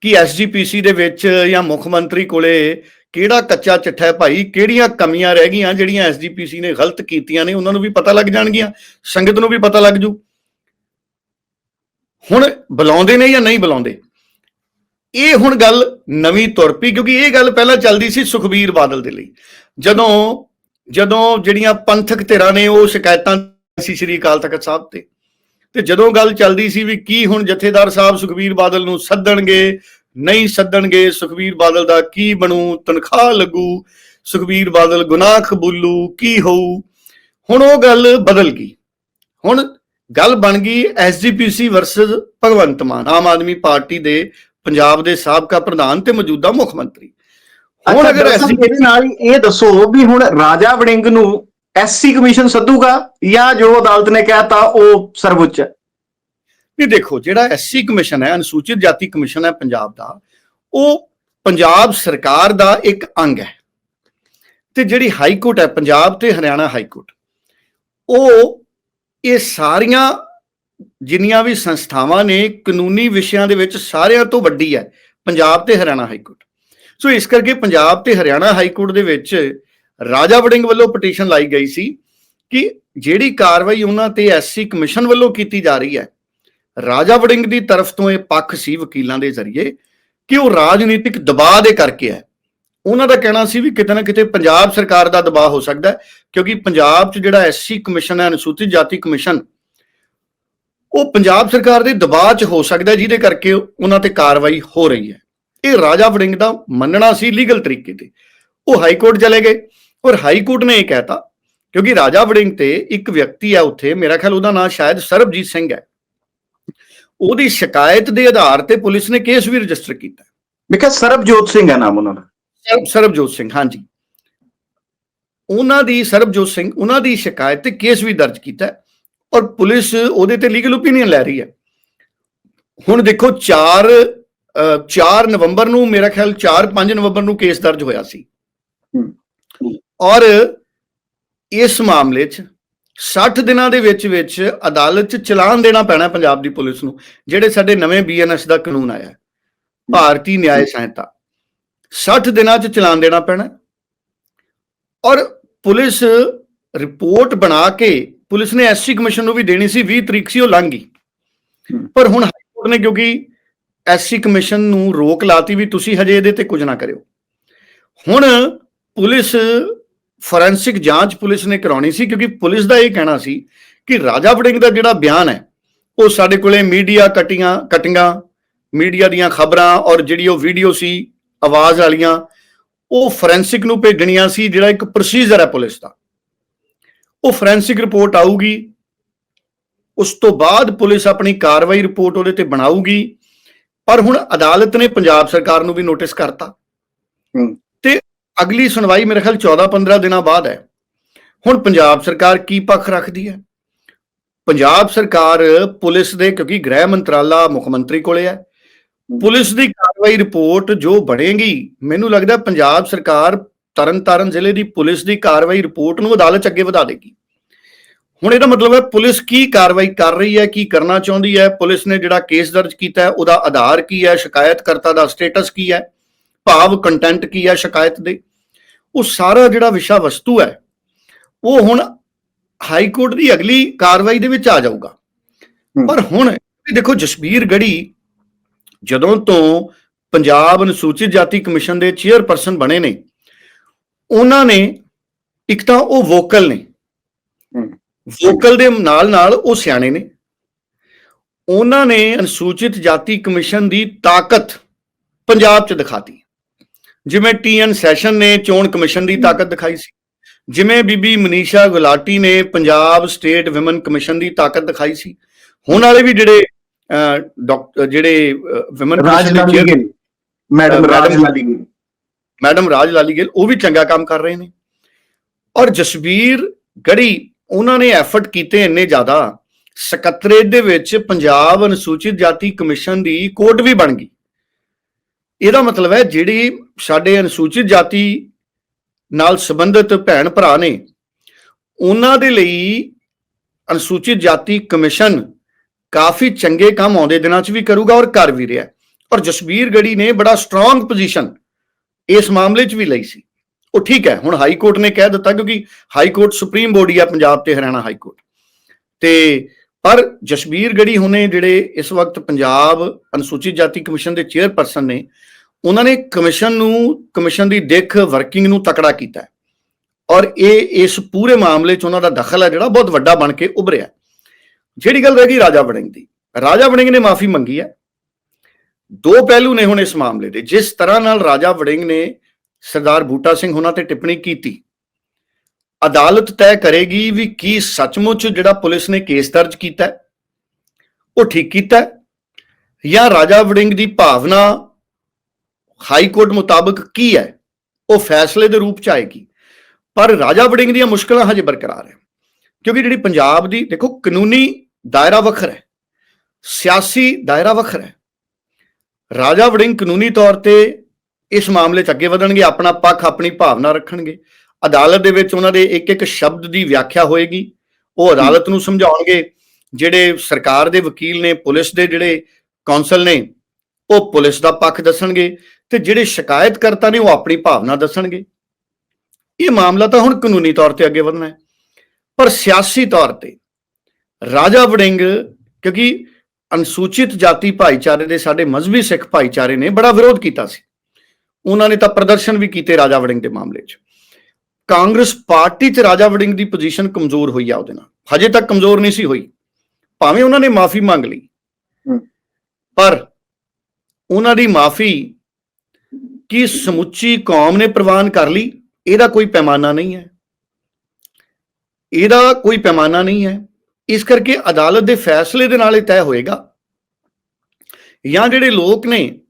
ਕਿ ਐਸਜੀਪੀਸੀ ਦੇ ਵਿੱਚ ਜਾਂ ਮੁੱਖ ਮੰਤਰੀ ਕੋਲੇ ਕਿਹੜਾ ਕੱਚਾ ਚਿੱਠਾ ਹੈ ਭਾਈ? ਕਿਹੜੀਆਂ ਕਮੀਆਂ ਰਹਿ ਗਈਆਂ ਜਿਹੜੀਆਂ ਐਸਜੀਪੀਸੀ ਨੇ ਗਲਤ ਕੀਤੀਆਂ ਨੇ? ਉਹਨਾਂ ਨੂੰ ਵੀ ਪਤਾ ਲੱਗ ਜਾਣਗੀਆਂ, ਸੰਗਤ ਨੂੰ ਵੀ ਪਤਾ ਲੱਗ ਜੂ। ਹੁਣ ਬੁਲਾਉਂਦੇ ਨੇ ਜਾਂ ਨਹੀਂ ਬੁਲਾਉਂਦੇ? ਇਹ ਹੁਣ ਗੱਲ ਨਵੀਂ ਤੁਰ ਪਈ, ਕਿਉਂਕਿ ਇਹ ਗੱਲ ਪਹਿਲਾਂ ਚੱਲਦੀ ਸੀ ਸੁਖਬੀਰ ਬਾਦਲ ਦੇ ਲਈ। ਜਦੋਂ ਜਦੋਂ ਜਿਹੜੀਆਂ ਪੰਥਕ ਧਿਰਾਂ ਨੇ ਉਹ ਸ਼ਿਕਾਇਤਾਂ ਸੀ ਸ੍ਰੀ ਅਕਾਲ ਤਖਤ ਸਾਹਿਬ ਤੇ ਤੇ ਜਦੋਂ ਗੱਲ ਚੱਲਦੀ ਸੀ ਵੀ ਕੀ ਹੁਣ ਜਥੇਦਾਰ ਸਾਹਿਬ ਸੁਖਬੀਰ ਬਾਦਲ ਨੂੰ ਸੱਦਣਗੇ ਨਹੀਂ ਸੱਦਣਗੇ ਸੁਖਬੀਰ ਬਾਦਲ ਦਾ ਕੀ ਬਣੂ ਤਨਖਾਹ ਲੱਗੂ ਸੁਖਬੀਰ ਬਾਦਲ ਗੁਨਾਹ ਕਬੂਲੂ ਕੀ ਹੋਊ? ਹੁਣ ਉਹ ਗੱਲ ਬਦਲ ਗਈ। ਹੁਣ ਗੱਲ ਬਣ ਗਈ SGPC versus Bhagwant Mann Aam Aadmi party ਦੇ ਪੰਜਾਬ ਦੇ ਸਾਬਕਾ ਪ੍ਰਧਾਨ ਤੇ ਮੌਜੂਦਾ ਮੁੱਖ ਮੰਤਰੀ। ਹੁਣ ਅਗਰ ਇਹਦੇ ਨਾਲ ਇਹ ਦੱਸੋ ਵੀ ਹੁਣ ਰਾਜਾ ਵੜਿੰਗ ਨੂੰ ਐਸਸੀ ਕਮਿਸ਼ਨ ਸੱਦੂਗਾ ਜਾਂ ਜੋ ਅਦਾਲਤ ਨੇ ਕਹਿਤਾ ਉਹ ਸਰਵਉੱਚ ਹੈ। ਨਹੀਂ ਦੇਖੋ, ਜਿਹੜਾ ਐਸਸੀ ਕਮਿਸ਼ਨ ਹੈ, ਅਨੁਸੂਚਿਤ ਜਾਤੀ ਕਮਿਸ਼ਨ ਹੈ ਪੰਜਾਬ ਦਾ, ਉਹ ਪੰਜਾਬ ਸਰਕਾਰ ਦਾ ਇੱਕ ਅੰਗ ਹੈ। ਤੇ ਜਿਹੜੀ ਹਾਈ ਕੋਰਟ ਹੈ, ਪੰਜਾਬ ਤੇ ਹਰਿਆਣਾ ਹਾਈ ਕੋਰਟ, ਉਹ ਇਹ ਸਾਰੀਆਂ ਜਿੰਨੀਆਂ ਵੀ ਸੰਸਥਾਵਾਂ ਨੇ, ਕਾਨੂੰਨੀ ਵਿਸ਼ਿਆਂ ਦੇ ਵਿੱਚ ਸਾਰਿਆਂ ਤੋਂ ਵੱਡੀ ਹੈ, ਪੰਜਾਬ ਤੇ ਹਰਿਆਣਾ ਹਾਈ ਕੋਰਟ। ਸੋ ਇਸ ਕਰਕੇ ਪੰਜਾਬ ਤੇ ਹਰਿਆਣਾ ਹਾਈ ਕੋਰਟ ਦੇ ਵਿੱਚ ਰਾਜਾ ਵੜਿੰਗ ਵੱਲੋਂ ਪਟੀਸ਼ਨ ਲਾਈ ਗਈ ਸੀ ਕਿ ਜਿਹੜੀ ਕਾਰਵਾਈ ਉਹਨਾਂ ਤੇ ਐਸਸੀ ਕਮਿਸ਼ਨ ਵੱਲੋਂ ਕੀਤੀ ਜਾ ਰਹੀ ਹੈ, ਰਾਜਾ ਵੜਿੰਗ ਦੀ ਤਰਫ ਤੋਂ ਇਹ ਪੱਖ ਸੀ ਵਕੀਲਾਂ ਦੇ ਜ਼ਰੀਏ ਕਿ ਉਹ ਰਾਜਨੀਤਿਕ ਦਬਾਅ ਦੇ ਕਰਕੇ ਹੈ। ਉਹਨਾਂ ਦਾ ਕਹਿਣਾ ਸੀ ਵੀ ਕਿਤੇ ਨਾ ਕਿਤੇ ਪੰਜਾਬ ਸਰਕਾਰ ਦਾ ਦਬਾਅ ਹੋ ਸਕਦਾ ਹੈ, ਕਿਉਂਕਿ ਪੰਜਾਬ 'ਚ ਜਿਹੜਾ ਐਸਸੀ ਕਮਿਸ਼ਨ ਹੈ, ਅਨੁਸੂਚਿਤ ਜਾਤੀ ਕਮਿਸ਼ਨ, ਉਹ ਪੰਜਾਬ ਸਰਕਾਰ ਦੇ ਦਬਾਅ 'ਚ ਹੋ ਸਕਦਾ ਜਿਹਦੇ ਕਰਕੇ ਉਹਨਾਂ ਤੇ ਕਾਰਵਾਈ ਹੋ ਰਹੀ ਹੈ। ਇਹ ਰਾਜਾ ਵੜਿੰਗ ਦਾ ਮੰਨਣਾ ਸੀ ਲੀਗਲ ਤਰੀਕੇ ਤੇ। ਉਹ ਹਾਈ ਕੋਰਟ ਚਲੇ ਗਏ। ਔਰ ਹਾਈ ਕੋਰਟ ਨੇ ਇਹ ਕਹਿਤਾ ਕਿਉਂਕਿ ਰਾਜਾ ਵੜਿੰਗ ਤੇ ਇੱਕ ਵਿਅਕਤੀ ਹੈ ਉੱਥੇ ਮੇਰਾ ਖਿਆਲ ਉਹਦਾ ਨਾਮ ਸ਼ਾਇਦ ਸਰਬਜੀਤ ਸਿੰਘ ਹੈ। ਉਹਦੀ ਸ਼ਿਕਾਇਤ ਦੇ ਆਧਾਰ ਤੇ ਪੁਲਿਸ ਨੇ ਕੇਸ ਵੀ ਰਜਿਸਟਰ ਕੀਤਾ ਬਿਕਾਜ਼ ਸਰਬਜੋਤ ਸਿੰਘ ਹੈ ਨਾਮ ਉਹਨਾਂ ਦਾ। ਸਰਬ- ਸਰਬਜੋਤ ਸਿੰਘ ਹਾਂਜੀ। ਉਹਨਾਂ ਦੀ ਸਰਬਜੋਤ ਸਿੰਘ ਉਹਨਾਂ ਦੀ ਸ਼ਿਕਾਇਤ ਤੇ ਕੇਸ ਵੀ ਦਰਜ ਕੀਤਾ ਔਰ ਪੁਲਿਸ ਉਹਦੇ ਤੇ ਲੀਗਲ ਓਪੀਨੀਅਨ ਲੈ ਰਹੀ ਹੈ। ਹੁਣ ਦੇਖੋ 4 4 ਨਵੰਬਰ ਨੂੰ ਮੇਰਾ ਖਿਆਲ 4 5 ਨਵੰਬਰ ਨੂੰ ਕੇਸ ਦਰਜ ਹੋਇਆ ਸੀ। ਔਰ ਇਸ ਮਾਮਲੇ 'ਚ 60 ਦਿਨਾਂ ਦੇ ਵਿੱਚ ਵਿੱਚ ਅਦਾਲਤ 'ਚ ਚਲਾਨ ਦੇਣਾ ਪੈਣਾ ਪੰਜਾਬ ਦੀ ਪੁਲਿਸ ਨੂੰ ਜਿਹੜੇ ਸਾਡੇ ਨਵੇਂ ਬੀਐਨਐਸ ਦਾ ਕਾਨੂੰਨ ਆਇਆ ਹੈ, ਭਾਰਤੀ ਨਿਆਇ ਸੰਹਿਤਾ। 60 ਦਿਨਾਂ 'ਚ ਚਲਾਨ ਦੇਣਾ ਪੈਣਾ ਔਰ ਪੁਲਿਸ ਰਿਪੋਰਟ ਬਣਾ ਕੇ ਪੁਲਿਸ ਨੇ ਐਸਸੀ ਕਮਿਸ਼ਨ ਨੂੰ ਵੀ ਦੇਣੀ ਸੀ 20 ਤਰੀਕ ਸੀ ਉਹ ਲੰਘ ਗਈ। ਪਰ ਹੁਣ ਹਾਈ ਕੋਰਟ ਨੇ ਕਿਉਂਕਿ ਐਸਸੀ ਕਮਿਸ਼ਨ ਨੂੰ ਰੋਕ ਲਾਤੀ ਵੀ ਤੁਸੀਂ ਹਜੇ ਇਹਦੇ ਤੇ ਕੁਝ ਨਾ ਕਰਿਓ। ਹੁਣ ਪੁਲਿਸ ਫੋਰੈਂਸਿਕ ਜਾਂਚ ਪੁਲਿਸ ਨੇ ਕਰਾਉਣੀ ਸੀ, ਕਿਉਂਕਿ ਪੁਲਿਸ ਦਾ ਇਹ ਕਹਿਣਾ ਸੀ ਕਿ ਰਾਜਾ ਵੜਿੰਗ ਦਾ ਜਿਹੜਾ ਬਿਆਨ ਹੈ, ਉਹ ਸਾਡੇ ਕੋਲੇ ਮੀਡੀਆ ਕਟੀਆਂ, ਕਟਿੰਗਾਂ, ਮੀਡੀਆ ਦੀਆਂ ਖਬਰਾਂ ਔਰ ਜਿਹੜੀ ਉਹ ਵੀਡੀਓ ਸੀ, ਆਵਾਜ਼ ਵਾਲੀਆਂ, ਉਹ ਫੋਰੈਂਸਿਕ ਨੂੰ ਭੇਜਣੀਆਂ ਸੀ, ਜਿਹੜਾ ਇੱਕ ਪ੍ਰੋਸੀਜਰ ਹੈ ਪੁਲਿਸ ਦਾ। ਉਹ ਫੋਰੈਂਸਿਕ ਰਿਪੋਰਟ ਆਊਗੀ, ਉਸ ਤੋਂ ਬਾਅਦ ਪੁਲਿਸ ਆਪਣੀ ਕਾਰਵਾਈ ਰਿਪੋਰਟ ਉਹਦੇ ਤੇ ਬਣਾਊਗੀ, ਪਰ ਹੁਣ ਅਦਾਲਤ ਨੇ ਪੰਜਾਬ ਸਰਕਾਰ ਨੂੰ ਵੀ ਨੋਟਿਸ ਕਰਤਾ। ਅਗਲੀ ਸੁਣਵਾਈ ਮੇਰੇ ਖਿਆਲ 14-15 ਦਿਨਾਂ ਬਾਅਦ ਹੈ। ਹੁਣ ਪੰਜਾਬ ਸਰਕਾਰ ਕੀ ਪੱਖ ਰੱਖਦੀ ਹੈ? ਪੰਜਾਬ ਸਰਕਾਰ ਪੁਲਿਸ ਦੇ, ਕਿਉਂਕਿ ਗ੍ਰਹਿ ਮੰਤਰਾਲਾ ਮੁੱਖ ਮੰਤਰੀ ਕੋਲੇ ਹੈ, ਪੁਲਿਸ ਦੀ ਕਾਰਵਾਈ ਰਿਪੋਰਟ ਜੋ ਬਣੇਗੀ, ਮੈਨੂੰ ਲੱਗਦਾ ਪੰਜਾਬ ਸਰਕਾਰ ਤਰਨਤਾਰਨ ਜ਼ਿਲ੍ਹੇ ਦੀ ਪੁਲਿਸ ਦੀ ਕਾਰਵਾਈ ਰਿਪੋਰਟ ਨੂੰ ਅਦਾਲਤ ਅੱਗੇ ਵਧਾ ਦੇਗੀ। ਹੁਣ ਇਹਦਾ ਮਤਲਬ ਹੈ ਪੁਲਿਸ ਕੀ ਕਾਰਵਾਈ ਕਰ ਰਹੀ ਹੈ, ਕੀ ਕਰਨਾ ਚਾਹੁੰਦੀ ਹੈ? ਪੁਲਿਸ ਨੇ ਜਿਹੜਾ ਕੇਸ ਦਰਜ ਕੀਤਾ ਹੈ, ਉਹਦਾ ਆਧਾਰ ਕੀ ਹੈ? ਸ਼ਿਕਾਇਤਕਰਤਾ ਦਾ ਸਟੇਟਸ ਕੀ ਹੈ? ਭਾਵ ਕੰਟੈਂਟ ਕੀ ਹੈ ਸ਼ਿਕਾਇਤ ਦੇ ਉਹ ਸਾਰਾ ਜਿਹੜਾ ਵਿਸ਼ਾ ਵਸਤੂ ਹੈ ਉਹ ਹੁਣ ਹਾਈ ਕੋਰਟ ਦੀ ਅਗਲੀ ਕਾਰਵਾਈ ਦੇ ਵਿੱਚ ਆ ਜਾਊਗਾ। ਪਰ ਹੁਣ ਦੇਖੋ ਜਸਬੀਰ ਗੜੀ ਜਦੋਂ ਤੋਂ ਪੰਜਾਬ ਅਨੁਸੂਚਿਤ ਜਾਤੀ ਕਮਿਸ਼ਨ ਦੇ ਚੇਅਰਪਰਸਨ ਬਣੇ ਨੇ ਉਹਨਾਂ ਨੇ ਇੱਕ ਤਾਂ ਉਹ ਵੋਕਲ ਨੇ। ਵੋਕਲ ਦੇ ਨਾਲ ਨਾਲ ਉਹ ਸਿਆਣੇ ਨੇ ਉਹਨਾਂ ਨੇ ਅਨੁਸੂਚਿਤ ਜਾਤੀ ਕਮਿਸ਼ਨ ਦੀ ਤਾਕਤ ਪੰਜਾਬ 'ਚ ਦਿਖਾਤੀ ਜਿਵੇਂ ਟੀਐਨ ਸੈਸ਼ਨ ਨੇ ਚੋਣ ਕਮਿਸ਼ਨ ਦੀ ਤਾਕਤ ਦਿਖਾਈ ਸੀ ਜਿਵੇਂ ਬੀਬੀ ਮਨੀਸ਼ਾ ਗੁਲਾਟੀ ਨੇ ਪੰਜਾਬ ਸਟੇਟ ਵਿਮਨ ਕਮਿਸ਼ਨ ਦੀ ਤਾਕਤ ਦਿਖਾਈ ਸੀ। ਹੁਣ ਵਾਲੇ ਵੀ ਜਿਹੜੇ ਡਾਕਟਰ ਜਿਹੜੇ women Raj Lali Gill madam Raj madam- Lali Gill. Madam Raj Lali Gill ਉਹ ਵੀ ਚੰਗਾ ਕੰਮ ਕਰ ਰਹੇ ਨੇ। ਔਰ ਜਸਵੀਰ ਗੜੀ ਉਹਨਾਂ ਨੇ ਐਫਰਟ ਕੀਤੇ ਇੰਨੇ ਜ਼ਿਆਦਾ ਸਕੱਤਰੇਤ ਦੇ ਵਿੱਚ ਪੰਜਾਬ ਅਨੁਸੂਚਿਤ ਜਾਤੀ ਕਮਿਸ਼ਨ ਦੀ ਕੋਰਟ ਵੀ ਬਣ ਗਈ। ਇਹਦਾ ਮਤਲਬ ਹੈ ਜਿਹੜੀ ਸਾਡੇ ਅਨੁਸੂਚਿਤ ਜਾਤੀ ਨਾਲ ਸੰਬੰਧਿਤ ਭੈਣ ਭਰਾ ਨੇ, ਉਹਨਾਂ ਦੇ ਲਈ ਅਨੁਸੂਚਿਤ ਜਾਤੀ ਕਮਿਸ਼ਨ ਕਾਫੀ ਚੰਗੇ ਕੰਮ ਆਉਂਦੇ ਦਿਨਾਂ 'ਚ ਵੀ ਕਰੂਗਾ ਔਰ ਕਰ ਵੀ ਰਿਹਾ ਔਰ ਜਸਵੀਰ ਗੜੀ ਨੇ ਬੜਾ ਸਟਰੋਂਗ ਪੋਜੀਸ਼ਨ ਇਸ ਮਾਮਲੇ 'ਚ ਵੀ ਲਈ ਸੀ। ਉਹ ਠੀਕ ਹੈ, ਹੁਣ ਹਾਈ ਕੋਰਟ ਨੇ ਕਹਿ ਦਿੱਤਾ ਕਿਉਂਕਿ ਹਾਈ ਕੋਰਟ ਸੁਪਰੀਮ ਬੋਡੀ ਆ ਪੰਜਾਬ ਤੇ, ਹਰਿਆਣਾ ਹਾਈ ਕੋਰਟ। ਤੇ ਪਰ ਜਸਬੀਰ ਗੜੀ ਹੁਣੇ ਜਿਹੜੇ ਇਸ ਵਕਤ ਪੰਜਾਬ ਅਨੁਸੂਚਿਤ ਜਾਤੀ ਕਮਿਸ਼ਨ ਦੇ ਚੇਅਰਪਰਸਨ ਨੇ ਉਹਨਾਂ ਨੇ ਕਮਿਸ਼ਨ ਨੂੰ, ਕਮਿਸ਼ਨ ਦੀ ਦਿੱਖ ਵਰਕਿੰਗ ਨੂੰ ਤਕੜਾ ਕੀਤਾ ਔਰ ਇਹ ਇਸ ਪੂਰੇ ਮਾਮਲੇ 'ਚ ਉਹਨਾਂ ਦਾ ਦਖਲ ਹੈ ਜਿਹੜਾ ਬਹੁਤ ਵੱਡਾ ਬਣ ਕੇ ਉਭਰਿਆ ਜਿਹੜੀ ਗੱਲ ਰਹਿ ਗਈ ਰਾਜਾ ਵੜਿੰਗ ਦੀ। ਰਾਜਾ ਵੜਿੰਗ ਨੇ ਮਾਫੀ ਮੰਗੀ ਹੈ। ਦੋ ਪਹਿਲੂ ਨੇ ਹੁਣ ਇਸ ਮਾਮਲੇ ਦੇ। ਜਿਸ ਤਰ੍ਹਾਂ ਨਾਲ ਰਾਜਾ ਵੜਿੰਗ ਨੇ ਸਰਦਾਰ ਬੂਟਾ ਸਿੰਘ ਉਹਨਾਂ ਤੇ ਟਿੱਪਣੀ ਕੀਤੀ, ਅਦਾਲਤ ਤੈਅ ਕਰੇਗੀ ਵੀ ਕੀ ਸੱਚਮੁੱਚ ਜਿਹੜਾ ਪੁਲਿਸ ਨੇ ਕੇਸ ਦਰਜ ਕੀਤਾ ਉਹ ਠੀਕ ਕੀਤਾ ਜਾਂ ਰਾਜਾ ਵੜਿੰਗ ਦੀ ਭਾਵਨਾ ਹਾਈ ਕੋਰਟ ਮੁਤਾਬਕ ਕੀ ਹੈ? ਉਹ ਫੈਸਲੇ ਦੇ ਰੂਪ ਚ ਆਏਗੀ। ਪਰ ਰਾਜਾ ਵੜਿੰਗ ਦੀਆਂ ਮੁਸ਼ਕਲਾਂ ਹਜੇ ਬਰਕਰਾਰ ਹੈ। ਕਿਉਂਕਿ ਜਿਹੜੀ ਪੰਜਾਬ ਦੀ, ਦੇਖੋ, ਕਾਨੂੰਨੀ ਦਾਇਰਾ ਵੱਖਰਾ ਹੈ। ਸਿਆਸੀ ਦਾਇਰਾ ਵੱਖਰਾ ਹੈ। ਰਾਜਾ ਵੜਿੰਗ ਕਾਨੂੰਨੀ ਤੌਰ ਤੇ ਇਸ ਮਾਮਲੇ 'ਚ ਅੱਗੇ ਵਧਣਗੇ, ਆਪਣਾ ਪੱਖ, ਆਪਣੀ ਭਾਵਨਾ ਰੱਖਣਗੇ। ਅਦਾਲਤ ਦੇ ਵਿੱਚ ਉਹਨਾਂ ਦੇ ਇੱਕ ਇੱਕ ਸ਼ਬਦ ਦੀ ਵਿਆਖਿਆ ਹੋਏਗੀ। ਉਹ ਅਦਾਲਤ ਨੂੰ ਸਮਝਾਉਣਗੇ। ਜਿਹੜੇ ਸਰਕਾਰ ਦੇ ਵਕੀਲ ਨੇ, ਪੁਲਿਸ ਦੇ ਜਿਹੜੇ ਕੌਂਸਲ ਨੇ, ਉਹ ਪੁਲਿਸ ਦਾ ਪੱਖ ਦੱਸਣਗੇ। ਤੇ ਜਿਹੜੇ ਸ਼ਿਕਾਇਤਕਰਤਾ ਨੇ ਉਹ ਆਪਣੀ ਭਾਵਨਾ ਦੱਸਣਗੇ। ਇਹ ਮਾਮਲਾ ਤਾਂ ਹੁਣ ਕਾਨੂੰਨੀ ਤੌਰ ਤੇ ਅੱਗੇ ਵਧਣਾ ਹੈ। ਪਰ ਸਿਆਸੀ ਤੌਰ ਤੇ ਰਾਜਾ ਵੜਿੰਗ ਕਿਉਂਕਿ ਅਨੁਸੂਚਿਤ ਜਾਤੀ ਭਾਈਚਾਰੇ ਦੇ ਸਾਡੇ ਮਜ਼੍ਹਬੀ ਸਿੱਖ ਭਾਈਚਾਰੇ ਨੇ ਬੜਾ ਵਿਰੋਧ ਕੀਤਾ ਸੀ। ਉਹਨਾਂ ਨੇ ਤਾਂ ਪ੍ਰਦਰਸ਼ਨ ਵੀ ਕੀਤੇ ਰਾਜਾ ਵੜਿੰਗ ਦੇ ਮਾਮਲੇ 'ਚ। ਕਾਂਗਰਸ ਪਾਰਟੀ 'ਚ ਰਾਜਾ ਵੜਿੰਗ ਦੀ ਪੋਜੀਸ਼ਨ ਕਮਜ਼ੋਰ ਹੋਈ ਆ ਉਹਦੇ ਨਾਲ। ਹਜੇ ਤੱਕ ਕਮਜ਼ੋਰ ਨਹੀਂ ਸੀ ਹੋਈ। ਭਾਵੇਂ ਉਹਨਾਂ ਨੇ ਮਾਫੀ ਮੰਗ ਲਈ। ਪਰ ਉਹਨਾਂ ਦੀ ਮਾਫੀ ਕਿ ਸਮੁੱਚੀ ਕੌਮ ਨੇ ਪ੍ਰਵਾਨ ਕਰ ਲਈ, ਇਹਦਾ ਕੋਈ ਪੈਮਾਨਾ ਨਹੀਂ ਹੈ। ਇਹਦਾ ਕੋਈ ਪੈਮਾਨਾ ਨਹੀਂ ਹੈ। ਇਸ ਕਰਕੇ ਅਦਾਲਤ ਦੇ ਫੈਸਲੇ ਦੇ ਨਾਲ ਇਹ ਤੈਅ ਹੋਏਗਾ। ਜਾਂ ਜਿਹੜੇ ਲੋਕ ਨੇ,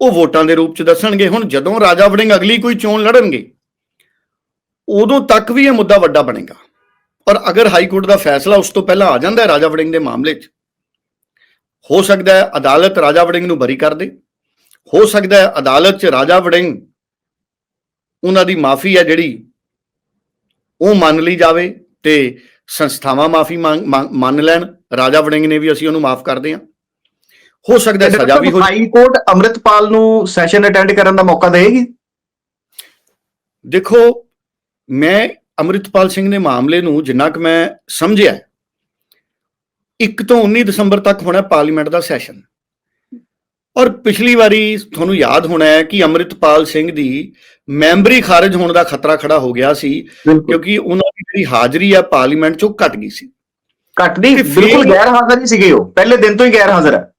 ਉਹ ਵੋਟਾਂ ਦੇ ਰੂਪ ਚ ਦੱਸਣਗੇ, ਹੁਣ ਜਦੋਂ ਰਾਜਾ ਵੜਿੰਗ ਅਗਲੀ ਕੋਈ ਚੋਣ ਲੜਨਗੇ, ਉਦੋਂ ਤੱਕ ਵੀ ਇਹ ਮੁੱਦਾ ਵੱਡਾ ਬਣੇਗਾ। ਪਰ ਅਗਰ ਹਾਈ ਕੋਰਟ ਦਾ ਫੈਸਲਾ ਉਸ ਤੋਂ ਪਹਿਲਾਂ ਆ ਜਾਂਦਾ ਹੈ ਰਾਜਾ ਵੜਿੰਗ ਦੇ ਮਾਮਲੇ 'ਚ, ਹੋ ਸਕਦਾ ਹੈ ਅਦਾਲਤ ਰਾਜਾ ਵੜਿੰਗ ਨੂੰ ਬਰੀ ਕਰ ਦੇ। ਹੋ ਸਕਦਾ ਹੈ ਅਦਾਲਤ 'ਚ ਰਾਜਾ ਵੜਿੰਗ ਉਹਨਾਂ ਦੀ ਮਾਫੀ ਹੈ ਜਿਹੜੀ ਉਹ ਮੰਨ ਲਈ ਜਾਵੇ ਤੇ ਸੰਸਥਾਵਾਂ ਮਾਫੀ ਮੰਨ ਲੈਣ। ਰਾਜਾ ਵੜਿੰਗ ਨੇ ਵੀ ਅਸੀਂ ਉਹਨੂੰ ਮਾਫ ਕਰਦੇ ਹਾਂ। ਹੋ ਸਕਦਾ ਸਜ਼ਾ ਵੀ ਹੋ ਹਾਈ ਕੋਰਟ ਅੰਮ੍ਰਿਤਪਾਲ ਨੂੰ ਸੈਸ਼ਨ ਅਟੈਂਡ ਕਰਨ ਦਾ ਮੌਕਾ ਦੇਗੀ ਦੇਖੋ ਮੈਂ ਅੰਮ੍ਰਿਤਪਾਲ ਸਿੰਘ ਦੇ ਮਾਮਲੇ ਨੂੰ ਜਿੰਨਾ ਕਿ ਮੈਂ ਸਮਝਿਆ 1 ਤੋਂ 19 ਦਸੰਬਰ ਤੱਕ ਹੋਣਾ ਪਾਰਲੀਮੈਂਟ ਦਾ ਸੈਸ਼ਨ। ਔਰ ਪਿਛਲੀ ਵਾਰੀ ਤੁਹਾਨੂੰ ਯਾਦ ਹੋਣਾ ਹੈ ਕਿ ਅੰਮ੍ਰਿਤਪਾਲ ਸਿੰਘ ਦੀ ਮੈਂਬਰੀ ਖਾਰਜ ਹੋਣ ਦਾ ਖਤਰਾ ਖੜਾ ਹੋ ਗਿਆ ਸੀ ਕਿਉਂਕਿ ਉਹਨਾਂ ਦੀ ਜਿਹੜੀ ਹਾਜ਼ਰੀ ਹੈ ਪਾਰਲੀਮੈਂਟ ਚੋਂ ਘਟ ਗਈ ਸੀ। ਘੱਟ ਨਹੀਂ ਤੇ ਫਿਰ- ਬਿਲਕੁਲ ਗੈਰ ਹਾਜ਼ਰ ਹੀ ਸੀਗੇ ਉਹ। ਪਹਿਲੇ ਦਿਨ ਤੋਂ ਹੀ ਗੈਰ ਹਾਜ਼ਰ ਹੈ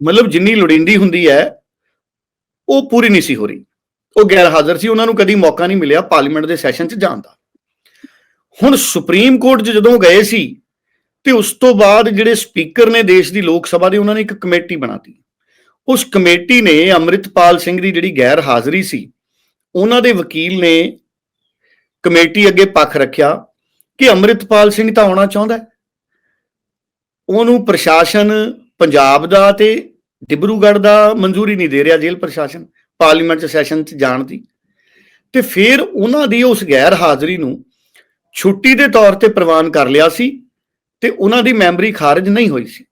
ਮਤਲਬ ਜਿੰਨੀ ਲੋੜੀਂਦੀ ਹੁੰਦੀ ਹੈ ਉਹ ਪੂਰੀ ਨਹੀਂ ਸੀ ਹੋ ਰਹੀ। ਉਹ ਗੈਰ ਹਾਜ਼ਰ ਸੀ ਉਹਨਾਂ ਨੂੰ ਕਦੀ ਮੌਕਾ ਨਹੀਂ ਮਿਲਿਆ ਪਾਰਲੀਮੈਂਟ ਦੇ ਸੈਸ਼ਨ 'ਚ ਜਾਣ ਦਾ। ਹੁਣ ਸੁਪਰੀਮ ਕੋਰਟ 'ਚ ਜਦੋਂ ਗਏ ਸੀ ਤੇ ਉਸ ਤੋਂ ਬਾਅਦ ਜਿਹੜੇ ਸਪੀਕਰ ਨੇ ਦੇਸ਼ ਦੀ ਲੋਕ ਸਭਾ ਦੇ ਉਹਨਾਂ ਨੇ ਇੱਕ ਕਮੇਟੀ ਬਣਾਤੀ ਉਸ ਕਮੇਟੀ ਨੇ ਅੰਮ੍ਰਿਤਪਾਲ ਸਿੰਘ ਦੀ ਜਿਹੜੀ ਗੈਰ ਹਾਜ਼ਰੀ ਸੀ, ਉਹਨਾਂ ਦੇ ਵਕੀਲ ਨੇ ਕਮੇਟੀ ਅੱਗੇ ਪੱਖ ਰੱਖਿਆ ਕਿ ਅੰਮ੍ਰਿਤਪਾਲ ਸਿੰਘ ਤਾਂ ਆਉਣਾ ਚਾਹੁੰਦਾ ਉਹਨੂੰ ਪ੍ਰਸ਼ਾਸਨ ਪੰਜਾਬ ਦਾ ਤੇ ਡਿਬਰੂਗੜ੍ਹ ਦਾ ਮਨਜ਼ੂਰੀ ਨਹੀਂ ਦੇ ਰਿਹਾ ਜੇਲ੍ਹ ਪ੍ਰਸ਼ਾਸਨ, ਪਾਰਲੀਮੈਂਟ ਚ ਸੈਸ਼ਨ ਚ ਜਾਣ ਦੀ। ਤੇ ਫਿਰ ਉਹਨਾਂ ਦੀ ਉਸ ਗੈਰ ਹਾਜ਼ਰੀ ਨੂੰ ਛੁੱਟੀ ਦੇ ਤੌਰ ਤੇ ਪ੍ਰਵਾਨ ਕਰ ਲਿਆ ਸੀ ਤੇ ਉਹਨਾਂ ਦੀ ਮੈਮਰੀ ਖਾਰਜ ਨਹੀਂ ਹੋਈ ਸੀ।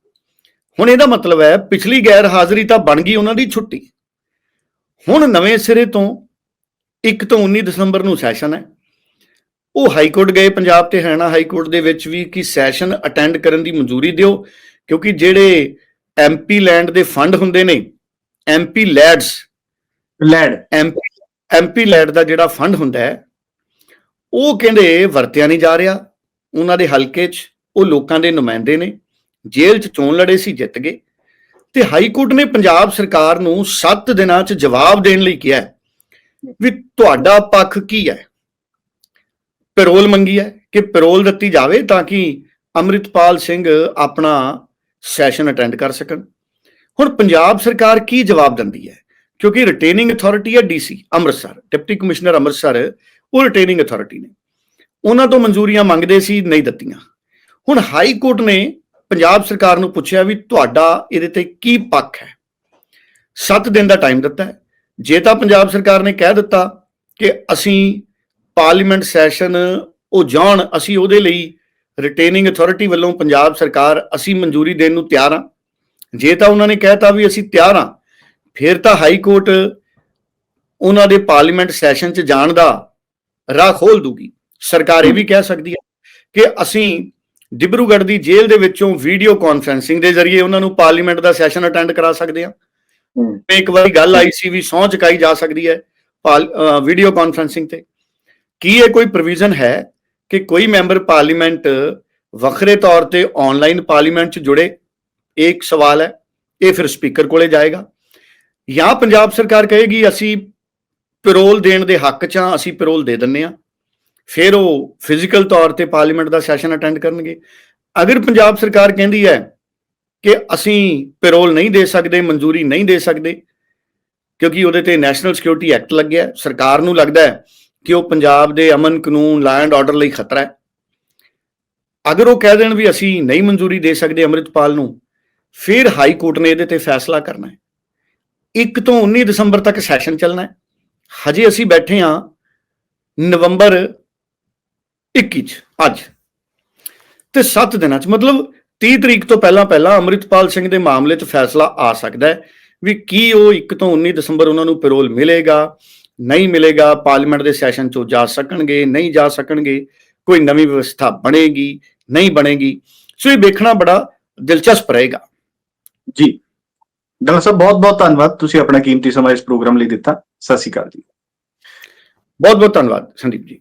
ਹੁਣ ਇਹਦਾ ਮਤਲਬ ਹੈ ਪਿਛਲੀ ਗੈਰ ਹਾਜ਼ਰੀ ਤਾਂ ਬਣ ਗਈ ਉਹਨਾਂ ਦੀ ਛੁੱਟੀ। ਹੁਣ ਨਵੇਂ ਸਿਰੇ ਤੋਂ 1 ਤੋਂ 19 ਦਸੰਬਰ ਨੂੰ ਸੈਸ਼ਨ ਹੈ। ਉਹ ਹਾਈ ਕੋਰਟ ਗਏ ਪੰਜਾਬ ਤੇ ਹਰਿਆਣਾ ਹਾਈ ਕੋਰਟ ਦੇ ਵਿੱਚ ਵੀ ਕਿ ਸੈਸ਼ਨ ਅਟੈਂਡ ਕਰਨ ਦੀ ਮਨਜ਼ੂਰੀ ਦਿਓ ਕਿਉਂਕਿ ਜਿਹੜੇ ਐਮਪੀ ਲੈਂਡ ਦੇ ਫੰਡ ਹੁੰਦੇ ਨੇ MP LADS LAD. MP MP LAD ਦਾ ਜਿਹੜਾ ਫੰਡ ਹੁੰਦਾ ਹੈ ਉਹ ਕਹਿੰਦੇ ਵਰਤਿਆ ਨਹੀਂ ਜਾ ਰਿਹਾ। ਉਹਨਾਂ ਦੇ ਹਲਕੇ 'ਚ ਉਹ ਲੋਕਾਂ ਦੇ ਨੁਮਾਇੰਦੇ ਨੇ। ਜੇਲ੍ਹ 'ਚ ਚੋਣ ਲੜੇ ਸੀ, ਜਿੱਤ ਗਏ। ਤੇ ਹਾਈ ਕੋਰਟ ਨੇ ਪੰਜਾਬ ਸਰਕਾਰ ਨੂੰ 7 ਦਿਨਾਂ 'ਚ ਜਵਾਬ ਦੇਣ ਲਈ ਕਿਹਾ ਵੀ ਤੁਹਾਡਾ ਪੱਖ ਕੀ ਹੈ? ਪੈਰੋਲ ਮੰਗੀ ਹੈ ਕਿ ਪੈਰੋਲ ਦਿੱਤੀ ਜਾਵੇ ਤਾਂ ਕਿ ਅੰਮ੍ਰਿਤਪਾਲ ਸਿੰਘ ਆਪਣਾ ਸੈਸ਼ਨ ਅਟੈਂਡ ਕਰ ਸਕਣ? ਹੁਣ ਪੰਜਾਬ ਸਰਕਾਰ ਕੀ ਜਵਾਬ ਦਿੰਦੀ ਹੈ? ਕਿਉਂਕਿ ਰਿਟੇਨਿੰਗ ਅਥਾਰਟੀ ਹੈ DC Amritsar, deputy commissioner Amritsar, ਉਹ ਰਿਟੇਨਿੰਗ ਅਥਾਰਟੀ ਨੇ। ਉਹਨਾਂ ਤੋਂ ਮਨਜ਼ੂਰੀਆਂ ਮੰਗਦੇ ਸੀ, ਨਹੀਂ ਦਿੱਤੀਆਂ। ਹੁਣ ਹਾਈ ਕੋਰਟ ਨੇ ਪੰਜਾਬ ਸਰਕਾਰ ਨੂੰ ਪੁੱਛਿਆ ਵੀ ਤੁਹਾਡਾ ਇਹਦੇ ਤੇ ਕੀ ਪੱਖ ਹੈ? 7 ਦਿਨ ਦਾ ਟਾਈਮ ਦਿੱਤਾ ਹੈ। ਜੇ ਤਾਂ ਪੰਜਾਬ ਸਰਕਾਰ ਨੇ ਕਹਿ ਦਿੱਤਾ ਕਿ ਅਸੀਂ ਪਾਰਲੀਮੈਂਟ ਸੈਸ਼ਨ, ਉਹ ਜਾਣ, ਅਸੀਂ ਉਹਦੇ ਲਈ ਰਿਟੇਨਿੰਗ ਅਥਾਰਟੀ ਵੱਲੋਂ ਪੰਜਾਬ ਸਰਕਾਰ ਅਸੀਂ ਮਨਜ਼ੂਰੀ ਦੇਣ ਨੂੰ ਤਿਆਰ ਹਾਂ। ਜੇ ਤਾਂ ਉਹਨਾਂ ਨੇ ਕਹਿਤਾ ਵੀ ਅਸੀਂ ਤਿਆਰ ਹਾਂ, ਫਿਰ ਤਾਂ ਹਾਈ ਕੋਰਟ ਉਹਨਾਂ ਦੇ ਪਾਰਲੀਮੈਂਟ ਸੈਸ਼ਨ 'ਚ ਜਾਣ ਦਾ ਰਾਹ ਖੋਲ ਦੂਗੀ। ਸਰਕਾਰ ਇਹ ਵੀ ਕਹਿ ਸਕਦੀ ਹੈ ਕਿ ਅਸੀਂ ਡਿਬਰੂਗੜ੍ਹ ਦੀ ਜੇਲ੍ਹ ਦੇ ਵਿੱਚੋਂ ਵੀਡੀਓ ਕਾਨਫਰੈਂਸਿੰਗ ਦੇ ਜ਼ਰੀਏ ਉਹਨਾਂ ਨੂੰ ਪਾਰਲੀਮੈਂਟ ਦਾ ਸੈਸ਼ਨ ਅਟੈਂਡ ਕਰਾ ਸਕਦੇ ਹਾਂ। ਇੱਕ ਵਾਰੀ ਗੱਲ ਆਈ ਸੀ ਵੀ ਸਹੁੰ ਚੁਕਾਈ ਜਾ ਸਕਦੀ ਹੈ ਵੀਡੀਓ ਕਾਨਫਰੈਂਸਿੰਗ ਤੇ। ਕੀ ਇਹ ਕੋਈ ਪ੍ਰੋਵੀਜ਼ਨ ਹੈ ਕਿ ਕੋਈ ਮੈਂਬਰ ਪਾਰਲੀਮੈਂਟ ਵੱਖਰੇ ਤੌਰ ਤੇ ਆਨਲਾਈਨ ਪਾਰਲੀਮੈਂਟ 'ਚ ਜੁੜੇ? ਇਹ ਇੱਕ ਸਵਾਲ ਹੈ। ਇਹ ਫਿਰ ਸਪੀਕਰ ਕੋਲੇ ਜਾਏਗਾ। ਜਾਂ ਪੰਜਾਬ ਸਰਕਾਰ ਕਹੇਗੀ ਅਸੀਂ ਪੈਰੋਲ ਦੇਣ ਦੇ ਹੱਕ 'ਚ ਅਸੀਂ ਪੈਰੋਲ ਦੇ ਦਿੰਨੇ ਆ ਫਿਰ ਉਹ ਫਿਜ਼ੀਕਲ ਤੌਰ ਤੇ ਪਾਰਲੀਮੈਂਟ ਦਾ ਸੈਸ਼ਨ ਅਟੈਂਡ ਕਰਨਗੇ। ਅਗਰ ਪੰਜਾਬ ਸਰਕਾਰ ਕਹਿੰਦੀ ਹੈ ਕਿ ਅਸੀਂ ਪੈਰੋਲ ਨਹੀਂ ਦੇ ਸਕਦੇ, ਮਨਜ਼ੂਰੀ ਨਹੀਂ ਦੇ ਸਕਦੇ, ਕਿਉਂਕਿ ਉਹਦੇ ਤੇ ਨੈਸ਼ਨਲ ਸਿਕਿਉਰਿਟੀ ਐਕਟ ਲੱਗਿਆ ਸਰਕਾਰ ਨੂੰ ਲੱਗਦਾ ਹੈ ਕਿ ਉਹ ਪੰਜਾਬ ਦੇ ਅਮਨ, ਕਾਨੂੰਨ ਲੈਂਡ ਐਂਡ ਆਰਡਰ ਲਈ ਖਤਰਾ ਹੈ। ਅਗਰ ਉਹ ਕਹਿ ਦੇਣ ਵੀ ਅਸੀਂ ਨਹੀਂ ਮਨਜ਼ੂਰੀ ਦੇ ਸਕਦੇ ਅੰਮ੍ਰਿਤਪਾਲ ਨੂੰ, ਫਿਰ ਹਾਈ ਕੋਰਟ ਨੇ ਇਹਦੇ ਤੇ ਫੈਸਲਾ ਕਰਨਾ ਹੈ। 1 ਤੋਂ 19 ਦਸੰਬਰ ਤੱਕ ਸੈਸ਼ਨ ਚੱਲਣਾ ਹੈ। ਹਜੇ ਅਸੀਂ ਬੈਠੇ ਹਾਂ ਨਵੰਬਰ 21 ਚ ਅੱਜ। ਤੇ 7 ਦਿਨਾਂ ਚ ਮਤਲਬ 30 ਤਰੀਕ ਤੋਂ ਪਹਿਲਾਂ ਪਹਿਲਾਂ ਅੰਮ੍ਰਿਤਪਾਲ ਸਿੰਘ ਦੇ ਮਾਮਲੇ 'ਚ ਫੈਸਲਾ ਆ ਸਕਦਾ ਹੈ ਵੀ ਕੀ ਉਹ 1 ਤੋਂ 19 ਦਸੰਬਰ ਉਹਨਾਂ ਨੂੰ ਪੈਰੋਲ ਮਿਲੇਗਾ ਨਹੀਂ ਮਿਲੇਗਾ ਪਾਰਲੀਮੈਂਟ ਦੇ ਸੈਸ਼ਨ 'ਚੋਂ ਜਾ ਸਕਣਗੇ ਨਹੀਂ ਜਾ ਸਕਣਗੇ ਕੋਈ ਨਵੀਂ ਵਿਵਸਥਾ ਬਣੇਗੀ ਨਹੀਂ ਬਣੇਗੀ। ਸੋ ਇਹ ਵੇਖਣਾ ਬੜਾ ਦਿਲਚਸਪ ਰਹੇਗਾ। ਜੀ। ਡਾਕਟਰ ਸਾਹਿਬ ਬਹੁਤ ਬਹੁਤ ਧੰਨਵਾਦ। ਤੁਸੀਂ ਆਪਣਾ ਕੀਮਤੀ ਸਮਾਂ ਇਸ ਪ੍ਰੋਗਰਾਮ ਲਈ ਦਿੱਤਾ। ਸਤਿ ਸ਼੍ਰੀ ਅਕਾਲ ਜੀ। ਬਹੁਤ ਬਹੁਤ ਧੰਨਵਾਦ ਸੰਦੀਪ ਜੀ।